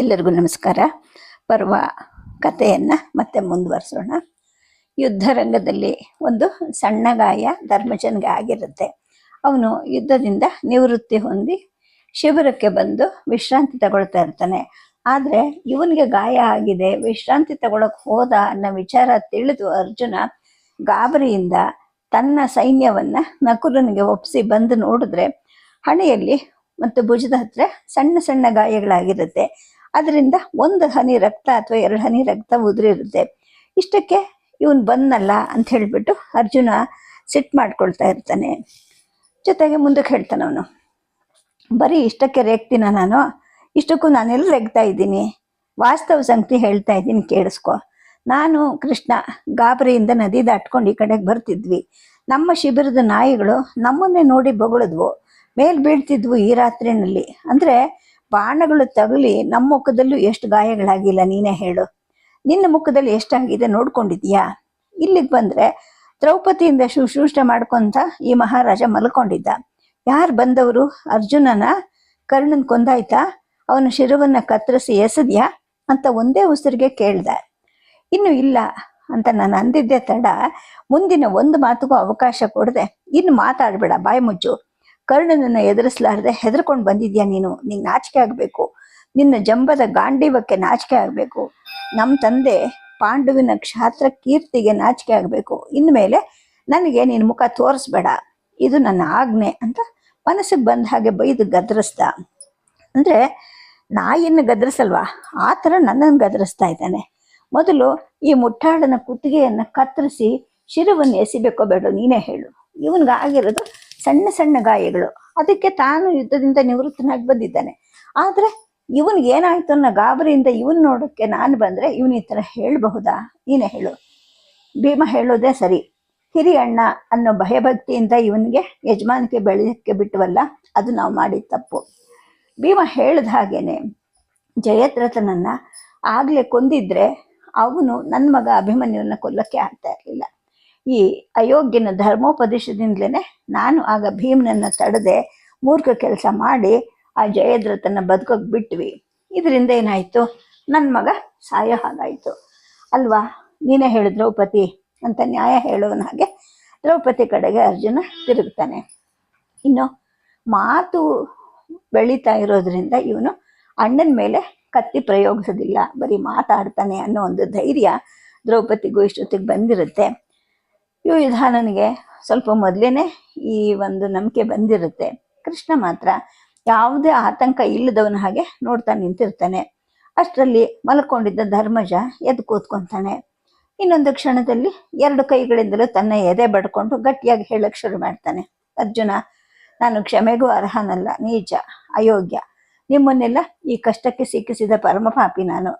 ಎಲ್ಲರಿಗೂ ನಮಸ್ಕಾರ. ಪರ್ವ ಕಥೆಯನ್ನು ಮತ್ತೆ ಮುಂದುವರಿಸೋಣ. ಯುದ್ಧರಂಗದಲ್ಲಿ ಒಂದು ಸಣ್ಣ ಗಾಯ ಧರ್ಮಜನ್ಗೆ ಆಗಿರುತ್ತೆ. ಅವನು ಯುದ್ಧದಿಂದ ನಿವೃತ್ತಿ ಹೊಂದಿ ಶಿಬಿರಕ್ಕೆ ಬಂದು ವಿಶ್ರಾಂತಿ ತಗೊಳ್ತಾ ಇರ್ತಾನೆ. ಆದರೆ ಇವನಿಗೆ ಗಾಯ ಆಗಿದೆ, ವಿಶ್ರಾಂತಿ ತಗೊಳಕ್ಕೆ ಹೋದ ಅನ್ನೋ ವಿಚಾರ ತಿಳಿದು ಅರ್ಜುನ ಗಾಬರಿಯಿಂದ ತನ್ನ ಸೈನ್ಯವನ್ನ ನಕುಲನಿಗೆ ಒಪ್ಪಿಸಿ ಬಂದು ನೋಡಿದ್ರೆ ಹಣೆಯಲ್ಲಿ ಮತ್ತು ಭುಜದ ಹತ್ರ ಸಣ್ಣ ಸಣ್ಣ ಗಾಯಗಳಾಗಿರುತ್ತೆ. ಅದರಿಂದ ಒಂದು ಹನಿ ರಕ್ತ ಅಥವಾ ಎರಡು ಹನಿ ರಕ್ತ ಉದುರಿರುತ್ತೆ. ಇಷ್ಟಕ್ಕೆ ಇವನು ಬಂದಲ್ಲ ಅಂತ ಹೇಳಿಬಿಟ್ಟು ಅರ್ಜುನ ಸಿಟ್ಟು ಮಾಡ್ಕೊಳ್ತಾ ಇರ್ತಾನೆ. ಜೊತೆಗೆ ಮುಂದಕ್ಕೆ ಹೇಳ್ತಾನೆ ಅವನು, ಬರೀ ಇಷ್ಟಕ್ಕೆ ರೇಗ್ತೀನ ನಾನು? ಇಷ್ಟಕ್ಕೂ ನಾನೆಲ್ಲ ರೆಗ್ತಾ ಇದ್ದೀನಿ? ವಾಸ್ತವ ಸಂಗತಿ ಹೇಳ್ತಾ ಇದ್ದೀನಿ, ಕೇಳಿಸ್ಕೊ. ನಾನು ಕೃಷ್ಣ ಗಾಬರಿಯಿಂದ ನದಿ ದಾಟ್ಕೊಂಡು ಈ ಕಡೆಗೆ ಬರ್ತಿದ್ವಿ. ನಮ್ಮ ಶಿಬಿರದ ನಾಯಿಗಳು ನಮ್ಮನ್ನೇ ನೋಡಿ ಬೊಗಳಿದ್ವು. ಮೇಲ್ ಬೀಳ್ತಿದ್ವು ಈ ರಾತ್ರಿನಲ್ಲಿ. ಅಂದ್ರೆ ಬಾಣಗಳು ತಗುಲಿ ನಮ್ಮ ಮುಖದಲ್ಲೂ ಎಷ್ಟು ಗಾಯಗಳಾಗಿಲ್ಲ ನೀನೇ ಹೇಳು. ನಿನ್ನ ಮುಖದಲ್ಲಿ ಎಷ್ಟಾಗಿದೆ ನೋಡ್ಕೊಂಡಿದ್ಯಾ ಇಲ್ಲಿಗೆ ಬಂದ್ರೆ ದ್ರೌಪದಿಯಿಂದ ಶುಶ್ರೂಷ ಮಾಡ್ಕೊಂತ ಈ ಮಹಾರಾಜ ಮಲ್ಕೊಂಡಿದ್ದ. ಯಾರು ಬಂದವರು? ಅರ್ಜುನನ? ಕರ್ಣನ್ ಕೊಂದಾಯ್ತಾ? ಅವನ ಶಿರವನ್ನ ಕತ್ತರಿಸಿ ಎಸೆದ್ಯಾ? ಅಂತ ಒಂದೇ ಉಸಿರಿಗೆ ಕೇಳ್ದ. ಇನ್ನು ಇಲ್ಲ ಅಂತ ನಾನು ಅಂದಿದ್ದೆ ತಡ. ಮುಂದಿನ ಒಂದು ಮಾತುಗೂ ಅವಕಾಶ ಕೊಡದೆ. ಇನ್ನು ಮಾತಾಡ್ಬೇಡ ಬಾಯಿ ಮುಚ್ಚು. ಕರ್ಣನನ್ನ ಎದುರಿಸಲಾರದೆ ಹೆದರ್ಕೊಂಡು ಬಂದಿದ್ಯಾ ನೀನು? ನಿಂಗೆ ನಾಚಿಕೆ ಆಗ್ಬೇಕು. ನಿನ್ನ ಜಂಬದ ಗಾಂಡೀವಕ್ಕೆ ನಾಚಿಕೆ ಆಗಬೇಕು. ನಮ್ಮ ತಂದೆ ಪಾಂಡುವಿನ ಕ್ಷಾತ್ರ ಕೀರ್ತಿಗೆ ನಾಚಿಕೆ ಆಗಬೇಕು. ಇನ್ಮೇಲೆ ನನಗೆ ನಿನ್ನ ಮುಖ ತೋರಿಸ್ಬೇಡ. ಇದು ನನ್ನ ಆಜ್ಞೆ ಅಂತ ಮನಸ್ಸಿಗೆ ಬಂದ ಹಾಗೆ ಬೈದು ಗದರಿಸ್ದ. ಅಂದ್ರೆ ನಾಯಿಯನ್ನು ಗದರಿಸಲ್ವಾ? ಆ ಥರ ನನ್ನನ್ನು ಗದ್ರಿಸ್ತಾ ಇದ್ದಾನೆ. ಮೊದಲು ಈ ಮುಟ್ಟಾಳನ ಕುತ್ತಿಗೆಯನ್ನು ಕತ್ತರಿಸಿ ಶಿರವನ್ನು ಎಸಿಬೇಕೋ ಬೇಡ ನೀನೇ ಹೇಳು. ಇವನ್ಗೆ ಆಗಿರೋದು ಸಣ್ಣ ಸಣ್ಣ ಗಾಯಗಳು. ಅದಕ್ಕೆ ತಾನು ಯುದ್ಧದಿಂದ ನಿವೃತ್ತನಾಗಿ ಬಂದಿದ್ದಾನೆ. ಆದ್ರೆ ಇವನ್ಗೆ ಏನಾಯ್ತು ಅನ್ನೋ ಗಾಬರಿಯಿಂದ ಇವನ್ ನೋಡೋಕ್ಕೆ ನಾನು ಬಂದ್ರೆ ಇವನ್ ಈ ಥರ ಹೇಳಬಹುದಾ? ನೀನೇ ಹೇಳು. ಭೀಮ ಹೇಳೋದೇ ಸರಿ. ಹಿರಿಯ ಅಣ್ಣ ಅನ್ನೋ ಭಯಭಕ್ತಿಯಿಂದ ಇವನಿಗೆ ಯಜಮಾನಿಕೆ ಬೆಳೆಯಕ್ಕೆ ಬಿಟ್ಟವಲ್ಲ ಅದು ನಾವು ಮಾಡಿದ ತಪ್ಪು. ಭೀಮ ಹೇಳ್ದ ಹಾಗೇನೆ ಜಯದ್ರಥನನ್ನ ಆಗ್ಲೇ ಕೊಂದಿದ್ರೆ ಅವನು ನನ್ನ ಮಗ ಅಭಿಮನ್ಯುವನ್ನ ಕೊಲ್ಲಕ್ಕೆ ಆಗ್ತಾ ಇರಲಿಲ್ಲ. ಈ ಅಯೋಗ್ಯನ ಧರ್ಮೋಪದೇಶದಿಂದಲೇ ನಾನು ಆಗ ಭೀಮನನ್ನ ತಡೆದೆ ಮೂರ್ಖ ಕೆಲಸ ಮಾಡಿ ಆ ಜಯದ್ರಥನ ಬದುಕೋಕ್ ಬಿಟ್ವಿ. ಇದರಿಂದ ಏನಾಯ್ತು? ನನ್ನ ಮಗ ಸಾಯೋ ಹಾಗಾಯಿತು. ಅಲ್ವಾ? ನೀನೇ ಹೇಳು ದ್ರೌಪದಿ ಅಂತ ನ್ಯಾಯ ಹೇಳೋನ ಹಾಗೆ ದ್ರೌಪದಿ ಕಡೆಗೆ ಅರ್ಜುನ ತಿರುಗ್ತಾನೆ. ಇನ್ನು ಮಾತು ಬೆಳೀತಾ ಇರೋದ್ರಿಂದ ಇವನು ಅಣ್ಣನ ಮೇಲೆ ಕತ್ತಿ ಪ್ರಯೋಗಿಸೋದಿಲ್ಲ. ಬರೀ ಮಾತಾಡ್ತಾನೆ ಅನ್ನೋ ಒಂದು ಧೈರ್ಯ ದ್ರೌಪದಿಗೂ ಇಷ್ಟೊತ್ತಿಗೆ ಬಂದಿರುತ್ತೆ. ಯುಧಾನನಿಗೆ ಸ್ವಲ್ಪ ಮೊದಲೇನೆ ಈ ಒಂದು ನಂಬಿಕೆ ಬಂದಿರುತ್ತೆ. ಕೃಷ್ಣ ಮಾತ್ರ ಯಾವುದೇ ಆತಂಕ ಇಲ್ಲದವನ ಹಾಗೆ ನೋಡ್ತಾ ನಿಂತಿರ್ತಾನೆ. ಅಷ್ಟರಲ್ಲಿ ಮಲ್ಕೊಂಡಿದ್ದ ಧರ್ಮಜ ಎದ್ದು ಕೂತ್ಕೊಂತಾನೆ. ಇನ್ನೊಂದು ಕ್ಷಣದಲ್ಲಿ ಎರಡು ಕೈಗಳಿಂದಲೂ ತನ್ನ ಎದೆ ಬಡ್ಕೊಂಡು ಗಟ್ಟಿಯಾಗಿ ಹೇಳಕ್ ಶುರು ಮಾಡ್ತಾನೆ. ಅರ್ಜುನ, ನಾನು ಕ್ಷಮೆಗೂ ಅರ್ಹನಲ್ಲ, ನೀಚ, ಅಯೋಗ್ಯ. ನಿಮ್ಮನ್ನೆಲ್ಲ ಈ ಕಷ್ಟಕ್ಕೆ ಸಿಕ್ಕಿಸಿದ ಪರಮಪಾಪಿ ನಾನು.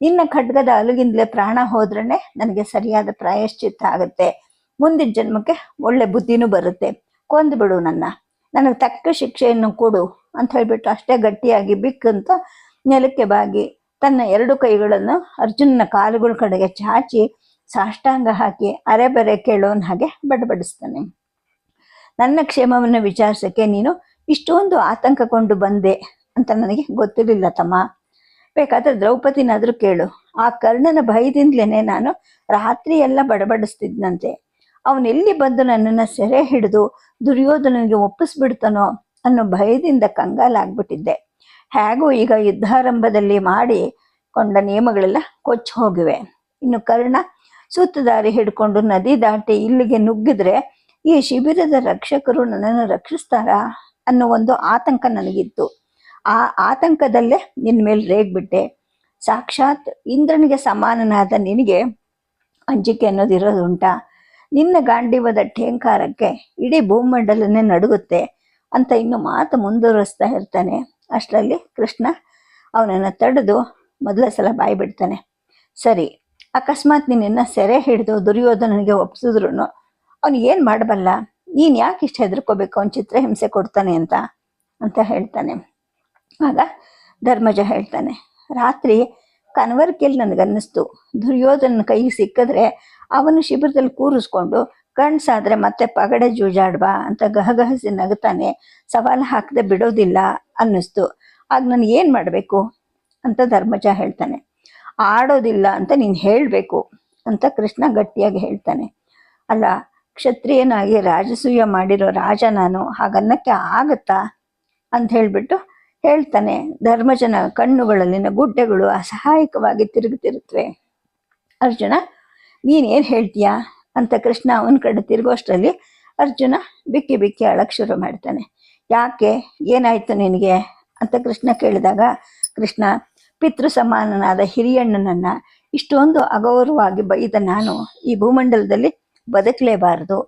ನಿನ್ನ ಖಡ್ಗದ ಅಲುಗಿಂದಲೇ ಪ್ರಾಣ ಹೋದ್ರೇ ನನಗೆ ಸರಿಯಾದ ಪ್ರಾಯಶ್ಚಿತ್ತ ಆಗುತ್ತೆ. ಮುಂದಿನ ಜನ್ಮಕ್ಕೆ ಒಳ್ಳೆ ಬುದ್ಧಿನೂ ಬರುತ್ತೆ. ಕೊಂದು ಬಿಡು ನನ್ನ. ನನಗೆ ತಕ್ಕ ಶಿಕ್ಷೆಯನ್ನು ಕೊಡು ಅಂತ ಹೇಳ್ಬಿಟ್ಟು ಅಷ್ಟೇ ಗಟ್ಟಿಯಾಗಿ ಬಿಕ್ಕಂತ ನೆಲಕ್ಕೆ ಬಾಗಿ ತನ್ನ ಎರಡು ಕೈಗಳನ್ನು ಅರ್ಜುನನ ಕಾಲುಗಳ ಕಡೆಗೆ ಚಾಚಿ ಸಾಷ್ಟಾಂಗ ಹಾಕಿ ಅರೆ ಬರೆ ಕೇಳೋನ್ ಹಾಗೆ ಬಡಬಡಿಸ್ತಾನೆ. ನನ್ನ ಕ್ಷೇಮವನ್ನು ವಿಚಾರಿಸಕ್ಕೆ ನೀನು ಇಷ್ಟೊಂದು ಆತಂಕಗೊಂಡು ಬಂದೆ ಅಂತ ನನಗೆ ಗೊತ್ತಿರಲಿಲ್ಲ ತಮ್ಮ. ಬೇಕಾದ್ರೆ ದ್ರೌಪದಿನಾದರೂ ಕೇಳು. ಆ ಕರ್ಣನ ಭಯದಿಂದಲೇ ನಾನು ರಾತ್ರಿ ಎಲ್ಲ ಬಡಬಡಿಸ್ತಿದ್ನಂತೆ. ಅವನೆಲ್ಲಿ ಬಂದು ನನ್ನನ್ನು ಸೆರೆ ಹಿಡಿದು ದುರ್ಯೋಧನನಿಗೆ ಒಪ್ಪಿಸ್ಬಿಡ್ತಾನೋ ಅನ್ನೋ ಭಯದಿಂದ ಕಂಗಾಲಾಗ್ಬಿಟ್ಟಿದ್ದೆ. ಹೇಗೂ ಈಗ ಯುದ್ಧಾರಂಭದಲ್ಲಿ ಮಾಡಿ ಕೊಂಡ ನಿಯಮಗಳೆಲ್ಲ ಕೊಚ್ಚಿ ಹೋಗಿವೆ. ಇನ್ನು ಕರ್ಣ ಸುತ್ತದಾರಿ ಹಿಡ್ಕೊಂಡು ನದಿ ದಾಟಿ ಇಲ್ಲಿಗೆ ನುಗ್ಗಿದ್ರೆ ಈ ಶಿಬಿರದ ರಕ್ಷಕರು ನನ್ನನ್ನು ರಕ್ಷಿಸ್ತಾರಾ ಅನ್ನೋ ಒಂದು ಆತಂಕ ನನಗಿತ್ತು. ಆ ಆತಂಕದಲ್ಲೇ ನಿನ್ನ ಮೇಲೆ ರೇಗ್ಬಿಟ್ಟೆ. ಸಾಕ್ಷಾತ್ ಇಂದ್ರನಿಗೆ ಸಮಾನನಾದ ನಿನಗೆ ಅಂಜಿಕೆ ಅನ್ನೋದಿರೋದುಂಟಾ? ನಿನ್ನ ಗಾಂಡಿವದ ಠೇಂಕಾರಕ್ಕೆ ಇಡೀ ಭೂಮಂಡಲನೇ ನಡುಗುತ್ತೆ ಅಂತ ಇನ್ನು ಮಾತು ಮುಂದುವರಿಸ್ತಾ ಇರ್ತಾನೆ. ಅಷ್ಟರಲ್ಲಿ ಕೃಷ್ಣ ಅವನನ್ನು ತಡೆದು ಮೊದಲ ಸಲ ಬಾಯಿ ಬಿಡ್ತಾನೆ ಸರಿ, ಅಕಸ್ಮಾತ್ ನಿನ್ನ ಸೆರೆ ಹಿಡಿದು ದುರ್ಯೋಧನನಿಗೆ ಒಪ್ಸಿದ್ರು ಅವನು ಏನು ಮಾಡಬಲ್ಲ? ನೀನು ಯಾಕೆ ಇಷ್ಟು ಹೆದರ್ಕೋಬೇಕು? ಅವನ ಚಿತ್ರಹಿಂಸೆ ಕೊಡ್ತಾನೆ ಅಂತ ಅಂತ ಹೇಳ್ತಾನೆ. ಆಗ ಧರ್ಮಜ ಹೇಳ್ತಾನೆ, ರಾತ್ರಿ ಕನ್ವರ್ಕಿಯಲ್ಲಿ ನನಗನ್ನಿಸ್ತು. ದುರ್ಯೋಧನ ಕೈಗೆ ಸಿಕ್ಕಿದ್ರೆ ಅವನು ಶಿಬಿರದಲ್ಲಿ ಕೂರಿಸ್ಕೊಂಡು ಕಣ್ಸಾದ್ರೆ ಮತ್ತೆ ಪಗಡೆ ಜೂಜಾಡ್ಬಾ ಅಂತ ಗಹಗಹಸಿ ನಗತಾನೆ. ಸವಾಲು ಹಾಕದೆ ಬಿಡೋದಿಲ್ಲ, ಅನ್ನಿಸ್ತು. ಆಗ ನಾನು ಏನು ಮಾಡಬೇಕು? ಅಂತ ಧರ್ಮಜ ಹೇಳ್ತಾನೆ. ಆಡೋದಿಲ್ಲ ಅಂತ ನೀನು ಹೇಳಬೇಕು, ಅಂತ ಕೃಷ್ಣ ಗಟ್ಟಿಯಾಗಿ ಹೇಳ್ತಾನೆ. ಅಲ್ಲ, ಕ್ಷತ್ರಿಯನಾಗಿ ರಾಜಸೂಯ ಮಾಡಿರೋ ರಾಜ ನಾನು, ಹಾಗನ್ನಕ್ಕೆ ಆಗತ್ತಾ? ಅಂತ ಹೇಳ್ಬಿಟ್ಟು ಹೇಳ್ತಾನೆ. ಧರ್ಮಜನ ಕಣ್ಣುಗಳಲ್ಲಿನ ಗುಡ್ಡೆಗಳು ಅಸಹಾಯಕವಾಗಿ ತಿರುಗುತ್ತಿರುತ್ತವೆ ಅರ್ಜುನ ನೀನೇನು ಹೇಳ್ತೀಯಾ ಅಂತ ಕೃಷ್ಣ ಅವನ ಕಡೆ ತಿರುಗೋಷ್ಟರಲ್ಲಿ ಅರ್ಜುನ ಬಿಕ್ಕಿ ಬಿಕ್ಕಿ ಅಳಕ್ ಶುರು ಮಾಡ್ತಾನೆ. ಯಾಕೆ? ಏನಾಯ್ತು ನಿನಗೆ? ಅಂತ ಕೃಷ್ಣ ಕೇಳಿದಾಗ, ಕೃಷ್ಣ, ಪಿತೃ ಸಮಾನನಾದ ಹಿರಿಯಣ್ಣನನ್ನ ಇಷ್ಟೊಂದು ಅಗೌರವವಾಗಿ ಬೈದ ನಾನು ಈ ಭೂಮಂಡಲದಲ್ಲಿ ಬದುಕಲೇಬಾರದು.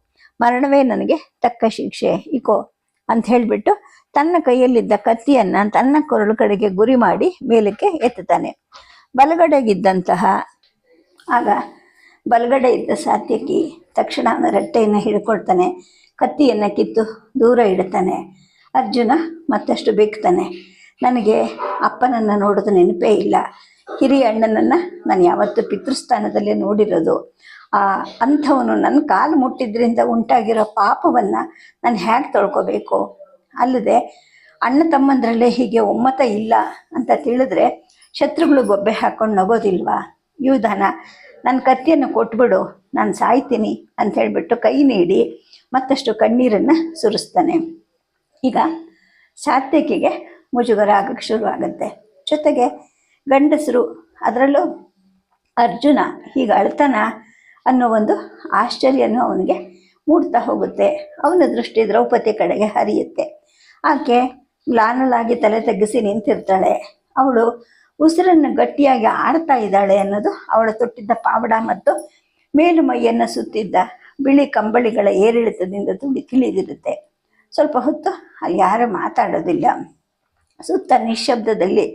ಮರಣವೇ ನನಗೆ ತಕ್ಕ ಶಿಕ್ಷೆ. ಇಕೋ ಅಂತ ಹೇಳಿಬಿಟ್ಟು ತನ್ನ ಕೈಯಲ್ಲಿದ್ದ ಕತ್ತಿಯನ್ನು ತನ್ನ ಕೊರಳು ಕಡೆಗೆ ಗುರಿ ಮಾಡಿ ಮೇಲಕ್ಕೆ ಎತ್ತುತ್ತಾನೆ. ಬಲಗಡೆಗಿದ್ದಂತಹ ಆಗ ಬಲಗಡೆ ಇದ್ದ ಸಾತ್ಯಕಿ ತಕ್ಷಣ ಅವನ ರಟ್ಟೆಯನ್ನು ಹಿಡ್ಕೊಳ್ತಾನೆ, ಕತ್ತಿಯನ್ನು ಕಿತ್ತು ದೂರ ಇಡ್ತಾನೆ. ಅರ್ಜುನ ಮತ್ತಷ್ಟು ಬೇಕ್ತಾನೆ ನನಗೆ ಅಪ್ಪನನ್ನು ನೋಡೋದು ನೆನಪೇ ಇಲ್ಲ. ಹಿರಿಯ ಅಣ್ಣನನ್ನು ನಾನು ಯಾವತ್ತೂ ಪಿತೃಸ್ಥಾನದಲ್ಲೇ ನೋಡಿರೋದು. ಆ ಅಂಥವನು ನನ್ನ ಕಾಲು ಮುಟ್ಟಿದ್ರಿಂದ ಉಂಟಾಗಿರೋ ಪಾಪವನ್ನು ನಾನು ಹೇಗೆ ತೊಳ್ಕೊಬೇಕು? ಅಲ್ಲದೆ ಅಣ್ಣ ತಮ್ಮಂದ್ರಲ್ಲೇ ಹೀಗೆ ಒಮ್ಮತ ಇಲ್ಲ ಅಂತ ತಿಳಿದ್ರೆ ಶತ್ರುಗಳು ಗೊಬ್ಬೆ ಹಾಕೊಂಡು ನಗೋದಿಲ್ವಾ? ಯೂದಾನ ನನ್ನ ಕತ್ತಿಯನ್ನು ಕೊಟ್ಬಿಡು, ನಾನು ಸಾಯ್ತೀನಿ ಅಂತ ಹೇಳಿಬಿಟ್ಟು ಕೈ ನೀಡಿ ಮತ್ತಷ್ಟು ಕಣ್ಣೀರನ್ನು ಸುರಿಸ್ತಾನೆ. ಈಗ ಸಾತ್ವಿಕಿಗೆ ಮುಜುಗರ ಆಗಕ್ಕೆ ಶುರುವಾಗುತ್ತೆ. ಜೊತೆಗೆ ಗಂಡಸರು ಅದರಲ್ಲೂ ಅರ್ಜುನ ಹೀಗೆ ಅಳ್ತಾನ ಅನ್ನೋ ಒಂದು ಆಶ್ಚರ್ಯನೂ ಅವನಿಗೆ ಮೂಡ್ತಾ ಹೋಗುತ್ತೆ. ಅವನ ದೃಷ್ಟಿ ದ್ರೌಪದಿ ಕಡೆಗೆ ಹರಿಯುತ್ತೆ. ಆಕೆ ಲಾನಲಾಗಿ ತಲೆ ತಗ್ಗಿಸಿ ನಿಂತಿರ್ತಾಳೆ. ಅವಳು ಉಸಿರನ್ನು ಗಟ್ಟಿಯಾಗಿ ಆಡ್ತಾ ಇದ್ದಾಳೆ ಅನ್ನೋದು ಅವಳು ತೊಟ್ಟಿದ್ದ ಪಾವಡ ಮತ್ತು ಮೇಲುಮೈಯನ್ನು ಸುತ್ತಿದ್ದ ಬಿಳಿ ಕಂಬಳಿಗಳ ಏರಿಳಿತದಿಂದ ತುಡಿ ತಿಳಿದಿರುತ್ತೆ. ಸ್ವಲ್ಪ ಹೊತ್ತು ಅಲ್ಲಿ ಯಾರೂ ಮಾತಾಡೋದಿಲ್ಲ. ಸುತ್ತ ನಿಶ್ಶಬ್ದದಲ್ಲಿ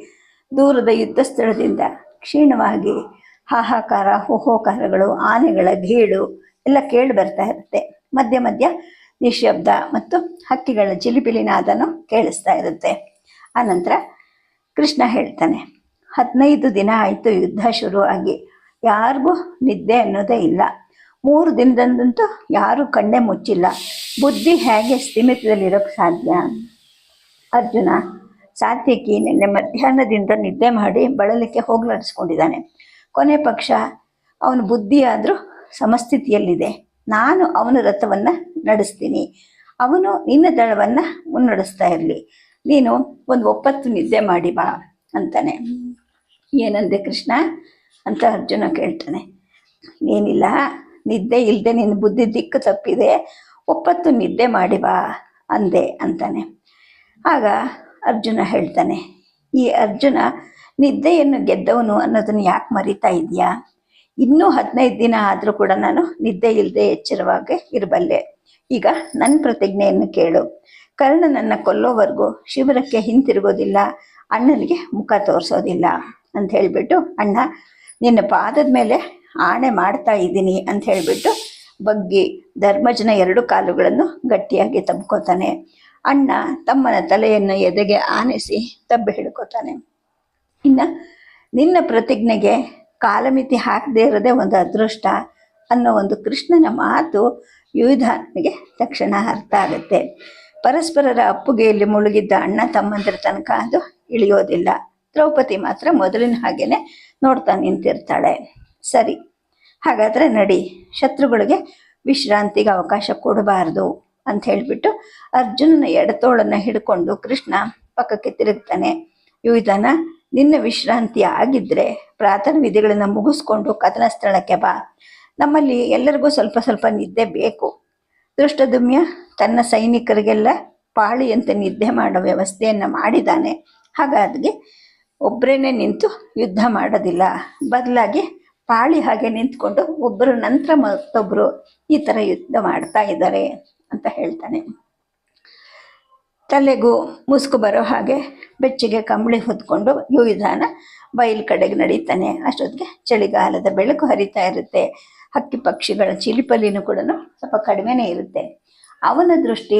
ದೂರದ ಯುದ್ಧ ಸ್ಥಳದಿಂದ ಕ್ಷೀಣವಾಗಿ ಹಾಹಾಕಾರ, ಹೋಹೋಕಾರಗಳು, ಆನೆಗಳ ಗೀಳು ಎಲ್ಲ ಕೇಳಿ ಬರ್ತಾ ಇರುತ್ತೆ. ಮಧ್ಯ ಮಧ್ಯ ನಿಶ್ಶಬ್ದ ಮತ್ತು ಹಕ್ಕಿಗಳ ಚಿಲಿಪಿಲಿನಾದನು ಕೇಳಿಸ್ತಾ ಇರುತ್ತೆ. ಆನಂತರ ಕೃಷ್ಣ ಹೇಳ್ತಾನೆ ಹದಿನೈದು ದಿನ ಆಯಿತು ಯುದ್ಧ ಶುರುವಾಗಿ ಯಾರಿಗೂ ನಿದ್ದೆ ಅನ್ನೋದೇ ಇಲ್ಲ. ಮೂರು ದಿನದಂದಂತೂ ಯಾರೂ ಕಣ್ಣೆ ಮುಚ್ಚಿಲ್ಲ. ಬುದ್ಧಿ ಹೇಗೆ ಸ್ಥಿಮಿತದಲ್ಲಿರೋಕ್ಕೆ ಸಾಧ್ಯ? ಅರ್ಜುನ, ಸಾತ್ವಿಕಿ ನಿನ್ನೆ ಮಧ್ಯಾಹ್ನದಿಂದ ನಿದ್ದೆ ಮಾಡಿ ಬಳಲಿಕ್ಕೆ ಹೋಗ್ಲಾಡಿಸ್ಕೊಂಡಿದ್ದಾನೆ. ಕೊನೆ ಪಕ್ಷ, ಅವನ ಬುದ್ಧಿಯಾದರೂ ಸಮಸ್ಥಿತಿಯಲ್ಲಿದೆ. ನಾನು ಅವನ ರಥವನ್ನು ನಡೆಸ್ತೀನಿ. ಅವನು ನಿನ್ನ ದಳವನ್ನು ಮುನ್ನಡೆಸ್ತಾ ಇರಲಿ. ನೀನು ಒಂದು ಒಪ್ಪತ್ತು ನಿದ್ದೆ ಮಾಡಿ ಬಾ ಅಂತಾನೆ. ಏನಂದೆ ಕೃಷ್ಣ? ಅಂತ ಅರ್ಜುನ ಕೇಳ್ತಾನೆ. ಏನಿಲ್ಲ, ನಿದ್ದೆ ಇಲ್ಲದೆ ನಿನ್ನ ಬುದ್ಧಿ ದಿಕ್ಕು ತಪ್ಪಿದೆ, ಒಪ್ಪತ್ತು ನಿದ್ದೆ ಮಾಡಿ ಬಾ ಅಂದೆ ಅಂತಾನೆ. ಆಗ ಅರ್ಜುನ ಹೇಳ್ತಾನೆ, ಈ ಅರ್ಜುನ ನಿದ್ದೆಯನ್ನು ಗೆದ್ದವನು ಅನ್ನೋದನ್ನು ಯಾಕೆ ಮರಿತಾ ಇದೆಯಾ ಇನ್ನೂ ಹದಿನೈದು ದಿನ ಆದರೂ ಕೂಡ ನಾನು ನಿದ್ದೆ ಇಲ್ಲದೆ ಎಚ್ಚರವಾಗಿ ಇರಬಲ್ಲೆ. ಈಗ ನನ್ನ ಪ್ರತಿಜ್ಞೆಯನ್ನು ಕೇಳು. ಕರ್ಣನನ್ನು ಕೊಲ್ಲೋವರೆಗೂ ಶಿಬಿರಕ್ಕೆ ಹಿಂತಿರುಗೋದಿಲ್ಲ, ಅಣ್ಣನಿಗೆ ಮುಖ ತೋರಿಸೋದಿಲ್ಲ. ಅಂತ ಹೇಳಿಬಿಟ್ಟು, ಅಣ್ಣ, ನಿನ್ನ ಪಾದದ ಮೇಲೆ ಆಣೆ ಮಾಡ್ತಾ ಇದ್ದೀನಿ ಅಂತ ಹೇಳಿಬಿಟ್ಟು ಬಗ್ಗಿ ಧರ್ಮಜನ ಎರಡು ಕಾಲುಗಳನ್ನು ಗಟ್ಟಿಯಾಗಿ ತಬ್ಕೋತಾನೆ. ಅಣ್ಣ ತಮ್ಮನ ತಲೆಯನ್ನು ಎದೆಗೆ ಆನಿಸಿ ತಬ್ಬಿ ಹಿಡ್ಕೋತಾನೆ. ಇನ್ನು, ನಿನ್ನ ಪ್ರತಿಜ್ಞೆಗೆ ಕಾಲಮಿತಿ ಹಾಕದೇ ಇರೋದೇ ಒಂದು ಅದೃಷ್ಟ ಅನ್ನೋ ಒಂದು ಕೃಷ್ಣನ ಮಾತು ಯುವಿಧಾನಿಗೆ ತಕ್ಷಣ ಅರ್ಥ ಆಗುತ್ತೆ. ಪರಸ್ಪರರ ಅಪ್ಪುಗೆಯಲ್ಲಿ ಮುಳುಗಿದ್ದ ಅಣ್ಣ ತಮ್ಮಂದಿರ ತನಕ ಅದು ಇಳಿಯೋದಿಲ್ಲ. ದ್ರೌಪದಿ ಮಾತ್ರ ಮೊದಲಿನ ಹಾಗೇನೆ ನೋಡ್ತಾ ನಿಂತಿರ್ತಾಳೆ. ಸರಿ, ಹಾಗಾದ್ರೆ ನಡಿ, ಶತ್ರುಗಳಿಗೆ ವಿಶ್ರಾಂತಿಗೆ ಅವಕಾಶ ಕೊಡಬಾರ್ದು ಅಂತ ಹೇಳಿಬಿಟ್ಟು ಅರ್ಜುನನ ಎಡತೋಳನ್ನ ಹಿಡ್ಕೊಂಡು ಕೃಷ್ಣ ಪಕ್ಕಕ್ಕೆ ತಿರುಗ್ತಾನೆ. ಯುವಿಧಾನ ನಿನ್ನ ವಿಶ್ರಾಂತಿ ಆಗಿದ್ರೆ ಪ್ರಾರ್ಥನಾ ವಿಧಿಗಳನ್ನ ಮುಗಿಸ್ಕೊಂಡು ಕಥನ ಸ್ಥಳಕ್ಕೆ ಬಾ. ನಮ್ಮಲ್ಲಿ ಎಲ್ಲರಿಗೂ ಸ್ವಲ್ಪ ಸ್ವಲ್ಪ ನಿದ್ದೆ ಬೇಕು. ದೃಷ್ಟದುಮ್ಯ ತನ್ನ ಸೈನಿಕರಿಗೆಲ್ಲ ಪಾಳಿಯಂತೆ ನಿದ್ದೆ ಮಾಡೋ ವ್ಯವಸ್ಥೆಯನ್ನ ಮಾಡಿದ್ದಾನೆ ಹಾಗಾಗಿ ಒಬ್ಬರೇನೆ ನಿಂತು ಯುದ್ಧ ಮಾಡೋದಿಲ್ಲ. ಬದಲಾಗಿ ಪಾಳಿ ಹಾಗೆ ನಿಂತ್ಕೊಂಡು ಒಬ್ಬರು ನಂತರ ಮತ್ತೊಬ್ಬರು ಈ ಥರ ಯುದ್ಧ ಮಾಡ್ತಾ ಇದ್ದಾರೆ ಅಂತ ಹೇಳ್ತಾನೆ. ತಲೆಗೂ ಮುಸುಕು ಬರೋ ಹಾಗೆ ಬೆಚ್ಚಿಗೆ ಕಂಬಳಿ ಹೊತ್ಕೊಂಡು ಯುವಿಧಾನ ಬಯಲು ಕಡೆಗೆ ನಡೀತಾನೆ. ಅಷ್ಟೊತ್ತಿಗೆ ಚಳಿಗಾಲದ ಬೆಳಕು ಹರಿತಾ ಇರುತ್ತೆ. ಹಕ್ಕಿ ಪಕ್ಷಿಗಳ ಚಿಲಿಪಲಿನೂ ಕೂಡ ಸ್ವಲ್ಪ ಕಡಿಮೆನೇ ಇರುತ್ತೆ. ಅವನ ದೃಷ್ಟಿ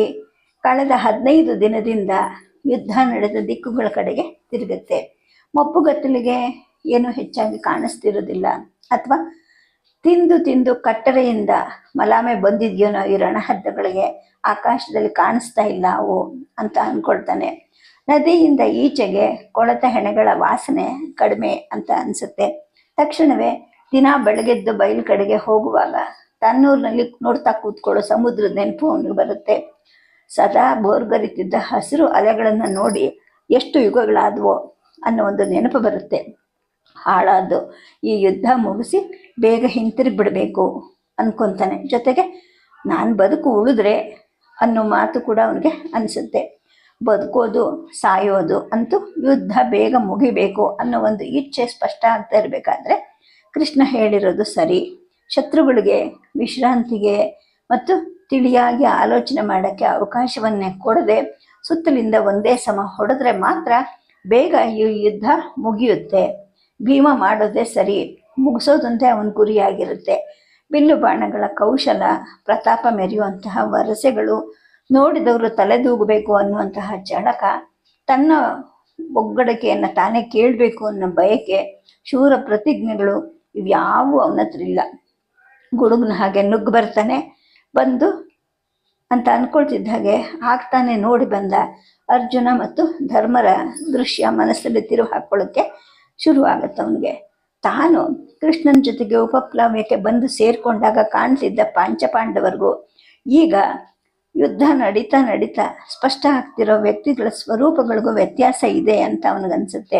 ಕಳೆದ ಹದಿನೈದು ದಿನದಿಂದ ಯುದ್ಧ ನಡೆದ ದಿಕ್ಕುಗಳ ಕಡೆಗೆ ತಿರುಗುತ್ತೆ. ಮಪ್ಪುಗತ್ತಲಿಗೆ ಏನು ಹೆಚ್ಚಾಗಿ ಕಾಣಿಸ್ತಿರೋದಿಲ್ಲ. ಅಥವಾ ತಿಂದು ತಿಂದು ಕಟ್ಟರೆಯಿಂದ ಮಲಾಮೆ ಬಂದಿದೆಯೋ ಈ ರಣಹದ್ದಗಳಿಗೆ ಆಕಾಶದಲ್ಲಿ ಕಾಣಿಸ್ತಾ ಇಲ್ಲ ಅವು ಅಂತ ಅಂದ್ಕೊಳ್ತಾನೆ ನದಿಯಿಂದ ಈಚೆಗೆ ಕೊಳತ ಹೆಣೆಗಳ ವಾಸನೆ ಕಡಿಮೆ ಅಂತ ಅನ್ಸುತ್ತೆ. ತಕ್ಷಣವೇ ದಿನ ಬೆಳಗ್ಗೆದ್ದು ಬಯಲು ಕಡೆಗೆ ಹೋಗುವಾಗ ತನ್ನೂರಿನಲ್ಲಿ ನೋಡ್ತಾ ಕೂತ್ಕೊಳ್ಳೋ ಸಮುದ್ರದ ನೆನಪು ಅವನಿಗೆ ಬರುತ್ತೆ. ಸದಾ ಬೋರ್ಗರಿತಿದ್ದ ಹಸಿರು ಅಲೆಗಳನ್ನು ನೋಡಿ ಎಷ್ಟು ಯುಗಗಳಾದವೋ. ಅನ್ನೋ ಒಂದು ನೆನಪು ಬರುತ್ತೆ. ಹಾಳಾದ್ದು ಈ ಯುದ್ಧ ಮುಗಿಸಿ ಬೇಗ ಹಿಂತಿರುಗಿ ಬಿಡಬೇಕು ಅನ್ಕೊಂತಾನೆ. ಜೊತೆಗೆ ನಾನು ಬದುಕು ಉಳಿದ್ರೆ ಅನ್ನೋ ಮಾತು ಕೂಡ ಅವನಿಗೆ ಅನಿಸುತ್ತೆ. ಬದುಕೋದು, ಸಾಯೋದು ಅಂತೂ ಯುದ್ಧ ಬೇಗ ಮುಗಿಬೇಕು ಅನ್ನೋ ಒಂದು ಇಚ್ಛೆ ಸ್ಪಷ್ಟ ಆಗ್ತಾ ಇರಬೇಕಾದ್ರೆ ಕೃಷ್ಣ ಹೇಳಿರೋದು ಸರಿ. ಶತ್ರುಗಳಿಗೆ, ವಿಶ್ರಾಂತಿಗೆ ಮತ್ತು ತಿಳಿಯಾಗಿ ಆಲೋಚನೆ ಮಾಡೋಕ್ಕೆ ಅವಕಾಶವನ್ನೇ ಕೊಡದೆ ಸುತ್ತಲಿಂದ ಒಂದೇ ಸಮ ಹೊಡೆದ್ರೆ ಮಾತ್ರ ಬೇಗ ಈ ಯುದ್ಧ ಮುಗಿಯುತ್ತೆ. ಭೀಮ ಮಾಡೋದೇ ಸರಿ, ಮುಗಿಸೋದಂತೆ ಅವನ ಗುರಿಯಾಗಿರುತ್ತೆ. ಬಿಲ್ಲು ಬಾಣಗಳ ಕೌಶಲ, ಪ್ರತಾಪ ಮೆರೆಯುವಂತಹ ವರಸೆಗಳು, ನೋಡಿದವರು ತಲೆದೂಗಬೇಕು ಅನ್ನುವಂತಹ ಚಳಕ, ತನ್ನ ಒಗ್ಗಡಿಕೆಯನ್ನು ತಾನೇ ಕೇಳಬೇಕು ಅನ್ನೋ ಬಯಕೆ, ಶೂರ ಪ್ರತಿಜ್ಞೆಗಳು ಇವ್ಯಾವೂ ಅವನ ಹತ್ರ ಇಲ್ಲ. ಗುಡುಗನ ಹಾಗೆ ನುಗ್ಗು ಬರ್ತಾನೆ, ಬಂದು ಅಂತ ಅಂದ್ಕೊಳ್ತಿದ್ದ ಹಾಗೆ ಆಗ್ತಾನೆ ನೋಡಿ ಬಂದ. ಅರ್ಜುನ ಮತ್ತು ಧರ್ಮರ ದೃಶ್ಯ ಮನಸ್ಸಲ್ಲಿ ತಿರುವು ಹಾಕೊಳ್ಳೋಕ್ಕೆ ಶುರುವಾಗತ್ತೆ ಅವನಿಗೆ. ತಾನು ಕೃಷ್ಣನ ಜೊತೆಗೆ ಉಪಪ್ಲವ್ಯಕ್ಕೆ ಬಂದು ಸೇರಿಕೊಂಡಾಗ ಕಾಣ್ತಿದ್ದ ಪಾಂಚಪಾಂಡವರಿಗೂ ಈಗ ಯುದ್ಧ ನಡೀತಾ ನಡೀತಾ ಸ್ಪಷ್ಟ ಆಗ್ತಿರೋ ವ್ಯಕ್ತಿಗಳ ಸ್ವರೂಪಗಳಿಗೂ ವ್ಯತ್ಯಾಸ ಇದೆ ಅಂತ ಅವನಿಗನ್ಸುತ್ತೆ.